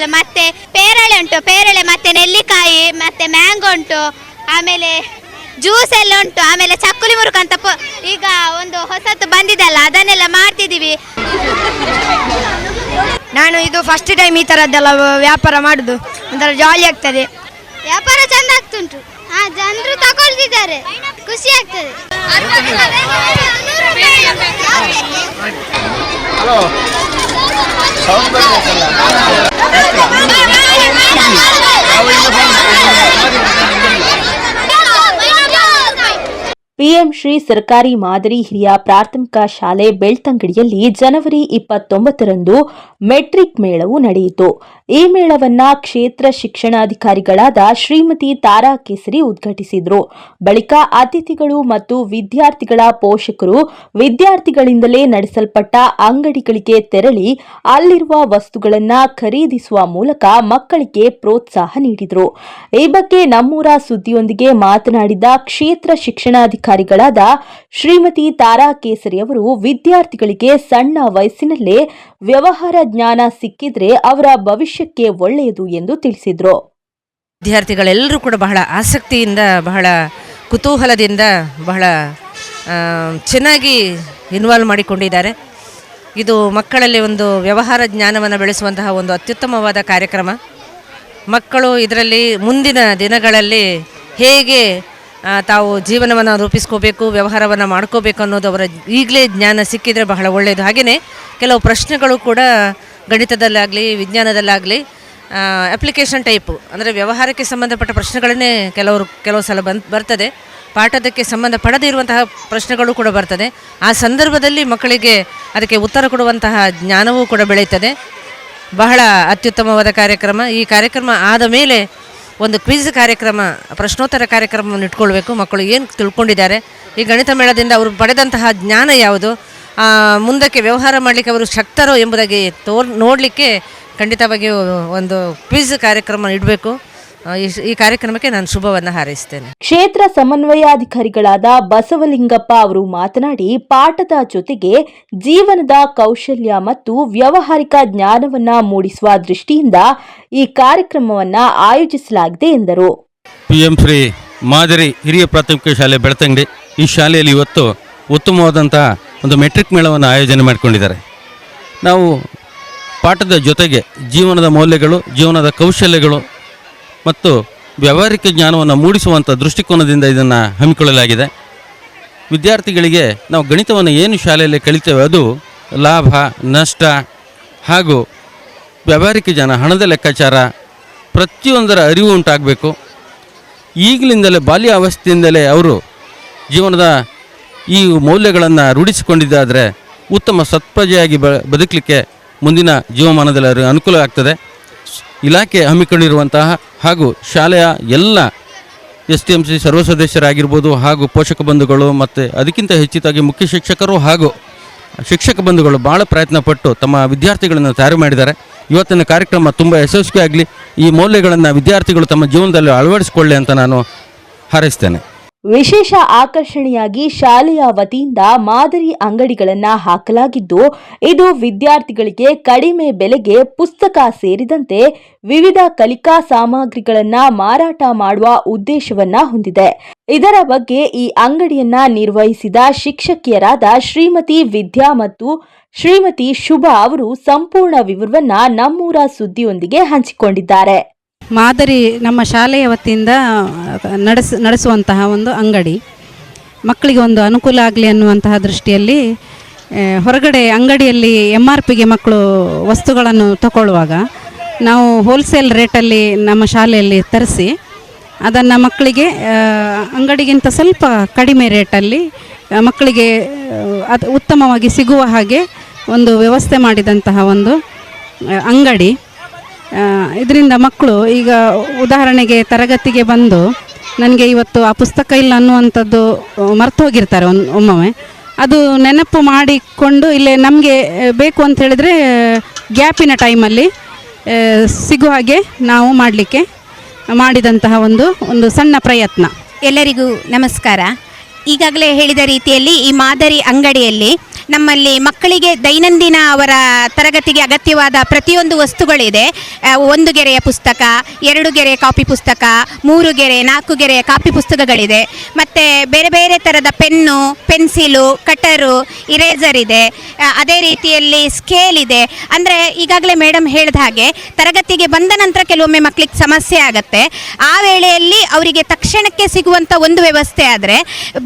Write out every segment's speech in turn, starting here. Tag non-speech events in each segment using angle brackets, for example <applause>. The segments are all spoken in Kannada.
ಆಪಲ್ ಮತ್ತೆ ಪೇರಳೆ ಉಂಟು ಪೇರಳೆ ಮತ್ತೆ ನೆಲ್ಲಿಕಾಯಿ ಮತ್ತೆ ಮ್ಯಾಂಗೋ ಉಂಟು ಆಮೇಲೆ ಜ್ಯೂಸ್ ಎಲ್ಲ ಉಂಟು ಆಮೇಲೆ ಚಕ್ಕುಲಿ ಮುರುಕ ಅಂತ ಈಗ ಒಂದು ಹೊಸತು ಬಂದಿದೆಲ್ಲ ಅದನ್ನೆಲ್ಲ ಮಾಡ್ತಿದ್ದೀವಿ. ನಾನು ಇದು ಫಸ್ಟ್ ಟೈಮ್ ಈ ಥರದ್ದೆಲ್ಲ ವ್ಯಾಪಾರ ಮಾಡುದು ಒಂಥರ ಜಾಲಿ ಆಗ್ತದೆ. ವ್ಯಾಪಾರ ಚಂದ ಆಗ್ತುಂಟು. ಹಾ ಜನರು ತಗೊಳ್ತಿದ್ದಾರೆ ಖುಷಿ ಆಗ್ತದೆ ಪಿಎಂ ಶ್ರೀ ಸರ್ಕಾರಿ ಮಾದರಿ ಹಿರಿಯ ಪ್ರಾಥಮಿಕ ಶಾಲೆ ಬೆಳ್ತಂಗಡಿಯಲ್ಲಿ ಜನವರಿ ಇಪ್ಪತ್ತೊಂಬತ್ತರಂದು ಮೆಟ್ರಿಕ್ ಮೇಳವು ನಡೆಯಿತು. ಈ ಮೇಳವನ್ನ ಕ್ಷೇತ್ರ ಶಿಕ್ಷಣಾಧಿಕಾರಿಗಳಾದ ಶ್ರೀಮತಿ ತಾರಾ ಕೇಸರಿ ಉದ್ಘಾಟಿಸಿದರು. ಬಳಿಕ ಅತಿಥಿಗಳು ಮತ್ತು ವಿದ್ಯಾರ್ಥಿಗಳ ಪೋಷಕರು ವಿದ್ಯಾರ್ಥಿಗಳಿಂದಲೇ ನಡೆಸಲ್ಪಟ್ಟ ಅಂಗಡಿಗಳಿಗೆ ತೆರಳಿ ಅಲ್ಲಿರುವ ವಸ್ತುಗಳನ್ನ ಖರೀದಿಸುವ ಮೂಲಕ ಮಕ್ಕಳಿಗೆ ಪ್ರೋತ್ಸಾಹ ನೀಡಿದರು. ಈ ಬಗ್ಗೆ ನಮ್ಮೂರ ಸುದ್ದಿಯೊಂದಿಗೆ ಮಾತನಾಡಿದ ಕ್ಷೇತ್ರ ಶಿಕ್ಷಣಾಧಿಕಾರಿಗಳಾದ ಶ್ರೀಮತಿ ತಾರಾ ಕೇಸರಿ ಅವರು ವಿದ್ಯಾರ್ಥಿಗಳಿಗೆ ಸಣ್ಣ ವಯಸ್ಸಿನಲ್ಲೇ ವ್ಯವಹಾರ ಜ್ಞಾನ ಸಿಕ್ಕಿದ್ರೆ ಅವರ ಭವಿಷ್ಯಕ್ಕೆ ಒಳ್ಳೆಯದು ಎಂದು ತಿಳಿಸಿದರು. ವಿದ್ಯಾರ್ಥಿಗಳೆಲ್ಲರೂ ಕೂಡ ಬಹಳ ಆಸಕ್ತಿಯಿಂದ, ಬಹಳ ಕುತೂಹಲದಿಂದ, ಬಹಳ ಚೆನ್ನಾಗಿ ಇನ್ವಾಲ್ವ್ ಮಾಡಿಕೊಂಡಿದ್ದಾರೆ. ಇದು ಮಕ್ಕಳಲ್ಲಿ ಒಂದು ವ್ಯವಹಾರ ಜ್ಞಾನವನ್ನು ಬೆಳೆಸುವಂತಹ ಒಂದು ಅತ್ಯುತ್ತಮವಾದ ಕಾರ್ಯಕ್ರಮ. ಮಕ್ಕಳು ಇದರಲ್ಲಿ ಮುಂದಿನ ದಿನಗಳಲ್ಲಿ ಹೇಗೆ ತಾವು ಜೀವನವನ್ನು ರೂಪಿಸ್ಕೋಬೇಕು, ವ್ಯವಹಾರವನ್ನು ಮಾಡ್ಕೋಬೇಕು ಅನ್ನೋದು ಅವರ ಈಗಲೇ ಜ್ಞಾನ ಸಿಕ್ಕಿದರೆ ಬಹಳ ಒಳ್ಳೆಯದು ಹಾಗೆಯೇ ಕೆಲವು ಪ್ರಶ್ನೆಗಳು ಕೂಡ ಗಣಿತದಲ್ಲಾಗಲಿ, ವಿಜ್ಞಾನದಲ್ಲಾಗಲಿ ಅಪ್ಲಿಕೇಶನ್ ಟೈಪು ಅಂದರೆ ವ್ಯವಹಾರಕ್ಕೆ ಸಂಬಂಧಪಟ್ಟ ಪ್ರಶ್ನೆಗಳನ್ನೇ ಕೆಲವರು ಕೆಲವು ಸಲ ಬರ್ತದೆ. ಪಾಠದಕ್ಕೆ ಸಂಬಂಧಪಡದೇ ಇರುವಂತಹ ಪ್ರಶ್ನೆಗಳು ಕೂಡ ಬರ್ತದೆ. ಆ ಸಂದರ್ಭದಲ್ಲಿ ಮಕ್ಕಳಿಗೆ ಅದಕ್ಕೆ ಉತ್ತರ ಕೊಡುವಂತಹ ಜ್ಞಾನವೂ ಕೂಡ ಬೆಳೆಯುತ್ತದೆ ಬಹಳ ಅತ್ಯುತ್ತಮವಾದ ಕಾರ್ಯಕ್ರಮ. ಈ ಕಾರ್ಯಕ್ರಮ ಆದ ಮೇಲೆ ಒಂದು ಕ್ವಿಜ್ ಕಾರ್ಯಕ್ರಮ, ಪ್ರಶ್ನೋತ್ತರ ಕಾರ್ಯಕ್ರಮವನ್ನು ಇಟ್ಕೊಳ್ಬೇಕು. ಮಕ್ಕಳು ಏನು ತಿಳ್ಕೊಂಡಿದ್ದಾರೆ? ಈ ಗಣಿತ ಮೇಳದಿಂದ ಅವರು ಪಡೆದಂತಹ ಜ್ಞಾನ ಯಾವುದು? ಮುಂದಕ್ಕೆ ವ್ಯವಹಾರ ಮಾಡಲಿಕ್ಕೆ ಅವರು ಶಕ್ತರೋ ಎಂಬುದಾಗಿ ತೋರ್, ನೋಡಲಿಕ್ಕೆ ಖಂಡಿತವಾಗಿಯೂ ಒಂದು ಕ್ವಿಜ್ ಕಾರ್ಯಕ್ರಮ ಇಡಬೇಕು. ಈ ಕಾರ್ಯಕ್ರಮಕ್ಕೆ ನಾನು ಶುಭವನ್ನು ಹಾರೈಸ್ತೇನೆ. ಕ್ಷೇತ್ರ ಸಮನ್ವಯಾಧಿಕಾರಿಗಳಾದ ಬಸವಲಿಂಗಪ್ಪ ಅವರು ಮಾತನಾಡಿ ಪಾಠದ ಜೊತೆಗೆ ಜೀವನದ ಕೌಶಲ್ಯ ಮತ್ತು ವ್ಯವಹಾರಿಕ ಜ್ಞಾನವನ್ನ ಮೂಡಿಸುವ ದೃಷ್ಟಿಯಿಂದ ಈ ಕಾರ್ಯಕ್ರಮವನ್ನ ಆಯೋಜಿಸಲಾಗಿದೆ ಎಂದರು. ಪಿಎಂ ಶ್ರೀ ಮಾದರಿ ಹಿರಿಯ ಪ್ರಾಥಮಿಕ ಶಾಲೆ ಬೆಳ್ತಂಗಡಿ ಈ ಶಾಲೆಯಲ್ಲಿ ಇವತ್ತು ಉತ್ತಮವಾದಂತಹ ಒಂದು ಮೆಟ್ರಿಕ್ ಮೇಳವನ್ನು ಆಯೋಜನೆ ಮಾಡಿಕೊಂಡಿದ್ದಾರೆ. ನಾವು ಪಾಠದ ಜೊತೆಗೆ ಜೀವನದ ಮೌಲ್ಯಗಳು ಜೀವನದ ಕೌಶಲ್ಯಗಳು ಮತ್ತು ವ್ಯಾವಹಾರಿಕ ಜ್ಞಾನವನ್ನು ಮೂಡಿಸುವಂಥ ದೃಷ್ಟಿಕೋನದಿಂದ ಇದನ್ನು ಹಮ್ಮಿಕೊಳ್ಳಲಾಗಿದೆ. ವಿದ್ಯಾರ್ಥಿಗಳಿಗೆ ನಾವು ಗಣಿತವನ್ನು ಏನು ಶಾಲೆಯಲ್ಲಿ ಕಲಿತೇವೆ ಅದು ಲಾಭ, ನಷ್ಟ ಹಾಗೂ ವ್ಯಾವಹಾರಿಕ ಜ್ಞಾನ, ಹಣದ ಲೆಕ್ಕಾಚಾರ ಪ್ರತಿಯೊಂದರ ಅರಿವು ಉಂಟಾಗಬೇಕು. ಈಗಲಿಂದಲೇ ಬಾಲ್ಯ ಅವಸ್ಥೆಯಿಂದಲೇ ಅವರು ಜೀವನದ ಈ ಮೌಲ್ಯಗಳನ್ನು ರೂಢಿಸಿಕೊಂಡಿದ್ದಾದರೆ ಉತ್ತಮ ಸತ್ಪ್ರಜೆಯಾಗಿ ಬ, ಬದುಕಲಿಕ್ಕೆ ಮುಂದಿನ ಜೀವಮಾನದಲ್ಲಿ ಅನುಕೂಲ ಆಗ್ತದೆ. ಇಲಾಖೆ ಹಮ್ಮಿಕೊಂಡಿರುವಂತಹ ಹಾಗೂ ಶಾಲೆಯ ಎಲ್ಲ ಎಸ್ ಟಿ ಎಂ ಸಿ ಸರ್ವ ಸದಸ್ಯರಾಗಿರ್ಬೋದು ಹಾಗೂ ಪೋಷಕ ಬಂಧುಗಳು ಮತ್ತು ಅದಕ್ಕಿಂತ ಹೆಚ್ಚಿತಾಗಿ ಮುಖ್ಯ ಶಿಕ್ಷಕರು ಹಾಗೂ ಶಿಕ್ಷಕ ಬಂಧುಗಳು ಭಾಳ ಪ್ರಯತ್ನಪಟ್ಟು ತಮ್ಮ ವಿದ್ಯಾರ್ಥಿಗಳನ್ನು ತಯಾರು ಮಾಡಿದ್ದಾರೆ. ಇವತ್ತಿನ ಕಾರ್ಯಕ್ರಮ ತುಂಬ ಯಶಸ್ವಿಯಾಗಲಿ. ಈ ಮೌಲ್ಯಗಳನ್ನು ವಿದ್ಯಾರ್ಥಿಗಳು ತಮ್ಮ ಜೀವನದಲ್ಲಿ ಅಳವಡಿಸಿಕೊಳ್ಳಿ ಅಂತ ನಾನು ಹಾರೈಸ್ತೇನೆ. ವಿಶೇಷ ಆಕರ್ಷಣೆಯಾಗಿ ಶಾಲೆಯ ವತಿಯಿಂದ ಮಾದರಿ ಅಂಗಡಿಗಳನ್ನು ಹಾಕಲಾಗಿದ್ದು, ಇದು ವಿದ್ಯಾರ್ಥಿಗಳಿಗೆ ಕಡಿಮೆ ಬೆಲೆಗೆ ಪುಸ್ತಕ ಸೇರಿದಂತೆ ವಿವಿಧ ಕಲಿಕಾ ಸಾಮಗ್ರಿಗಳನ್ನ ಮಾರಾಟ ಮಾಡುವ ಉದ್ದೇಶವನ್ನ ಹೊಂದಿದೆ. ಇದರ ಬಗ್ಗೆ ಈ ಅಂಗಡಿಯನ್ನ ನಿರ್ವಹಿಸಿದ ಶಿಕ್ಷಕಿಯರಾದ ಶ್ರೀಮತಿ ವಿದ್ಯಾ ಮತ್ತು ಶ್ರೀಮತಿ ಶುಭಾ ಅವರು ಸಂಪೂರ್ಣ ವಿವರವನ್ನ ನಮ್ಮೂರ ಸುದ್ದಿಯೊಂದಿಗೆ ಹಂಚಿಕೊಂಡಿದ್ದಾರೆ. ಮಾದರಿ ನಮ್ಮ ಶಾಲೆಯ ವತಿಯಿಂದ ನಡೆಸ, ನಡೆಸುವಂತಹ ಒಂದು ಅಂಗಡಿ. ಮಕ್ಕಳಿಗೆ ಒಂದು ಅನುಕೂಲ ಆಗಲಿ ಅನ್ನುವಂತಹ ದೃಷ್ಟಿಯಲ್ಲಿ ಹೊರಗಡೆ ಅಂಗಡಿಯಲ್ಲಿ ಎಂ ಆರ್ ಪಿಗೆ ಮಕ್ಕಳು ವಸ್ತುಗಳನ್ನು ತಗೊಳ್ಳುವಾಗ ನಾವು ಹೋಲ್ಸೇಲ್ ರೇಟಲ್ಲಿ ನಮ್ಮ ಶಾಲೆಯಲ್ಲಿ ತರಿಸಿ, ಅದನ್ನು ಮಕ್ಕಳಿಗೆ ಅಂಗಡಿಗಿಂತ ಸ್ವಲ್ಪ ಕಡಿಮೆ ರೇಟಲ್ಲಿ ಮಕ್ಕಳಿಗೆ ಅದು ಉತ್ತಮವಾಗಿ ಸಿಗುವ ಹಾಗೆ ಒಂದು ವ್ಯವಸ್ಥೆ ಮಾಡಿದಂತಹ ಒಂದು ಅಂಗಡಿ. ಇದರಿಂದ ಮಕ್ಕಳು ಈಗ ಉದಾಹರಣೆಗೆ ತರಗತಿಗೆ ಬಂದು ನನಗೆ ಇವತ್ತು ಆ ಪುಸ್ತಕ ಇಲ್ಲ ಅನ್ನುವಂಥದ್ದು ಮರ್ತು ಹೋಗಿರ್ತಾರೆ ಒಂದು ಒಮ್ಮೊಮ್ಮೆ. ಅದು ನೆನಪು ಮಾಡಿಕೊಂಡು ಇಲ್ಲೇ ನಮಗೆ ಬೇಕು ಅಂತ ಹೇಳಿದರೆ ಗ್ಯಾಪಿನ ಟೈಮಲ್ಲಿ ಸಿಗುವ ಹಾಗೆ ನಾವು ಮಾಡಲಿಕ್ಕೆ ಮಾಡಿದಂತಹ ಒಂದು ಒಂದು ಸಣ್ಣ ಪ್ರಯತ್ನ. ಎಲ್ಲರಿಗೂ ನಮಸ್ಕಾರ. ಈಗಾಗಲೇ ಹೇಳಿದ ರೀತಿಯಲ್ಲಿ ಈ ಮಾದರಿ ಅಂಗಡಿಯಲ್ಲಿ ನಮ್ಮಲ್ಲಿ ಮಕ್ಕಳಿಗೆ ದೈನಂದಿನ ಅವರ ತರಗತಿಗೆ ಅಗತ್ಯವಾದ ಪ್ರತಿಯೊಂದು ವಸ್ತುಗಳಿದೆ. ಒಂದು ಗೆರೆಯ ಪುಸ್ತಕ, ಎರಡು ಗೆರೆಯ ಕಾಪಿ ಪುಸ್ತಕ, ಮೂರು ಗೆರೆ, ನಾಲ್ಕು ಗೆರೆಯ ಕಾಪಿ ಪುಸ್ತಕಗಳಿದೆ. ಮತ್ತು ಬೇರೆ ಬೇರೆ ಥರದ ಪೆನ್ನು, ಪೆನ್ಸಿಲು, ಕಟರು, ಇರೇಸರ್ ಇದೆ. ಅದೇ ರೀತಿಯಲ್ಲಿ ಸ್ಕೇಲ್ ಇದೆ. ಅಂದರೆ ಈಗಾಗಲೇ ಮೇಡಮ್ ಹೇಳಿದ ಹಾಗೆ ತರಗತಿಗೆ ಬಂದ ನಂತರ ಕೆಲವೊಮ್ಮೆ ಮಕ್ಕಳಿಗೆ ಸಮಸ್ಯೆ ಆಗುತ್ತೆ. ಆ ವೇಳೆಯಲ್ಲಿ ಅವರಿಗೆ ತಕ್ಷಣಕ್ಕೆ ಸಿಗುವಂಥ ಒಂದು ವ್ಯವಸ್ಥೆ ಆದರೆ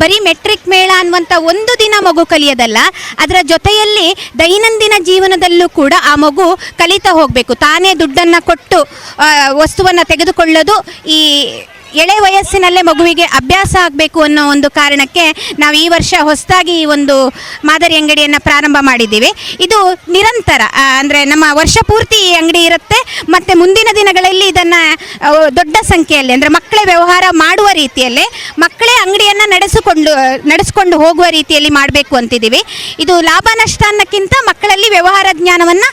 ಬರೀ ಮೆಟ್ರಿಕ್ ಮೇಳ ಅನ್ನುವಂಥ ಒಂದು ದಿನ ಮಗು ಕಲಿಯೋದಲ್ಲ ಅದರ ಜೊತೆಯಲ್ಲಿ ದೈನಂದಿನ ಜೀವನದಲ್ಲೂ ಕೂಡ ಆ ಮಗು ಕಲಿತಾ ಹೋಗಬೇಕು. ತಾನೇ ದುಡ್ಡನ್ನು ಕೊಟ್ಟು ವಸ್ತುವನ್ನು ತೆಗೆದುಕೊಳ್ಳೋದು ಈ ಎಳೆ ವಯಸ್ಸಿನಲ್ಲೇ ಮಗುವಿಗೆ ಅಭ್ಯಾಸ ಆಗಬೇಕು ಅನ್ನೋ ಒಂದು ಕಾರಣಕ್ಕೆ ನಾವು ಈ ವರ್ಷ ಹೊಸದಾಗಿ ಈ ಒಂದು ಮಾದರಿ ಅಂಗಡಿಯನ್ನು ಪ್ರಾರಂಭ ಮಾಡಿದ್ದೀವಿ. ಇದು ನಿರಂತರ ಅಂದರೆ ನಮ್ಮ ವರ್ಷ ಪೂರ್ತಿ ಈ ಅಂಗಡಿ ಇರುತ್ತೆ, ಮತ್ತು ಮುಂದಿನ ದಿನಗಳಲ್ಲಿ ಇದನ್ನು ದೊಡ್ಡ ಸಂಖ್ಯೆಯಲ್ಲಿ, ಅಂದರೆ ಮಕ್ಕಳೇ ವ್ಯವಹಾರ ಮಾಡುವ ರೀತಿಯಲ್ಲಿ, ಮಕ್ಕಳೇ ಅಂಗಡಿಯನ್ನು ನಡೆಸಿಕೊಂಡು ನಡೆಸಿಕೊಂಡು ಹೋಗುವ ರೀತಿಯಲ್ಲಿ ಮಾಡಬೇಕು ಅಂತಿದ್ದೀವಿ. ಇದು ಲಾಭ ನಷ್ಟ ಅನ್ನಕ್ಕಿಂತ ಮಕ್ಕಳಲ್ಲಿ ವ್ಯವಹಾರ ಜ್ಞಾನವನ್ನು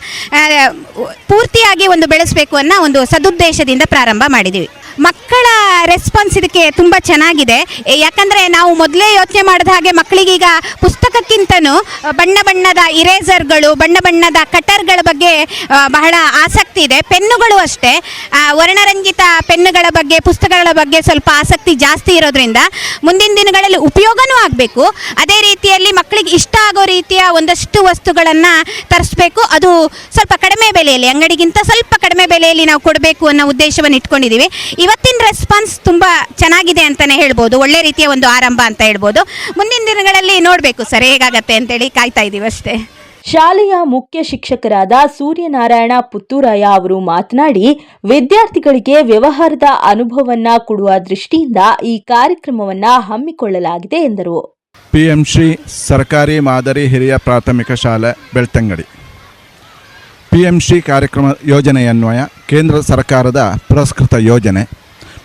ಪೂರ್ತಿಯಾಗಿ ಒಂದು ಬೆಳೆಸಬೇಕು ಅನ್ನೋ ಒಂದು ಸದುದ್ದೇಶದಿಂದ ಪ್ರಾರಂಭ ಮಾಡಿದ್ದೀವಿ. ಮಕ್ಕಳ ರೆಸ್ಪಾನ್ಸ್ ಇದಕ್ಕೆ ತುಂಬ ಚೆನ್ನಾಗಿದೆ. ಯಾಕಂದರೆ ನಾವು ಮೊದಲೇ ಯೋಚನೆ ಮಾಡಿದ ಹಾಗೆ ಮಕ್ಕಳಿಗೀಗ ಪುಸ್ತಕಕ್ಕಿಂತನೂ ಬಣ್ಣ ಬಣ್ಣದ ಇರೇಸರ್ಗಳು ಬಣ್ಣ ಬಣ್ಣದ ಕಟರ್ಗಳ ಬಗ್ಗೆ ಬಹಳ ಆಸಕ್ತಿ ಇದೆ. ಪೆನ್ನುಗಳು ಅಷ್ಟೇ. ವರ್ಣರಂಜಿತ ಪೆನ್ನುಗಳ ಬಗ್ಗೆ, ಪುಸ್ತಕಗಳ ಬಗ್ಗೆ ಸ್ವಲ್ಪ ಆಸಕ್ತಿ ಜಾಸ್ತಿ ಇರೋದ್ರಿಂದ ಮುಂದಿನ ದಿನಗಳಲ್ಲಿ ಉಪಯೋಗನೂ ಆಗಬೇಕು. ಅದೇ ರೀತಿಯಲ್ಲಿ ಮಕ್ಕಳಿಗೆ ಇಷ್ಟ ಆಗೋ ರೀತಿಯ ಒಂದಷ್ಟು ವಸ್ತುಗಳನ್ನು ತರಿಸ್ಬೇಕು. ಅದು ಸ್ವಲ್ಪ ಕಡಿಮೆ ಬೆಲೆಯಲ್ಲಿ, ಅಂಗಡಿಗಿಂತ ಸ್ವಲ್ಪ ಕಡಿಮೆ ಬೆಲೆಯಲ್ಲಿ ನಾವು ಕೊಡಬೇಕು ಅನ್ನೋ ಉದ್ದೇಶವನ್ನು ಇಟ್ಕೊಂಡಿದ್ದೀವಿ ಇವತ್ತಿನ ರೆಸ್ಪಾನ್ಸ್ ತುಂಬ ಚೆನ್ನಾಗಿದೆ ಅಂತಲೇ ಹೇಳ್ಬೋದು. ಒಳ್ಳೆ ರೀತಿಯ ಒಂದು ಆರಂಭ ಅಂತ ಹೇಳ್ಬೋದು. ಮುಂದಿನ ದಿನಗಳಲ್ಲಿ ನೋಡಬೇಕು ಸರ್ ಹೇಗಾಗತ್ತೆ ಅಂತೇಳಿ ಕಾಯ್ತಾ ಇದ್ದೀವಿ ಅಷ್ಟೇ. ಶಾಲೆಯ ಮುಖ್ಯ ಶಿಕ್ಷಕರಾದ ಸೂರ್ಯನಾರಾಯಣ ಪುತ್ತೂರಾಯ ಅವರು ಮಾತನಾಡಿ ವಿದ್ಯಾರ್ಥಿಗಳಿಗೆ ವ್ಯವಹಾರದ ಅನುಭವವನ್ನ ಕೊಡುವ ದೃಷ್ಟಿಯಿಂದ ಈ ಕಾರ್ಯಕ್ರಮವನ್ನ ಹಮ್ಮಿಕೊಳ್ಳಲಾಗಿದೆ ಎಂದರು. ಪಿ ಎಂ ಶ್ರೀ ಸರ್ಕಾರಿ ಮಾದರಿ ಹಿರಿಯ ಪ್ರಾಥಮಿಕ ಶಾಲೆ ಬೆಳ್ತಂಗಡಿ. ಪಿ ಎಂ ಶ್ರೀ ಕಾರ್ಯಕ್ರಮ ಯೋಜನೆಯನ್ವಯ ಕೇಂದ್ರ ಸರ್ಕಾರದ ಪುರಸ್ಕೃತ ಯೋಜನೆ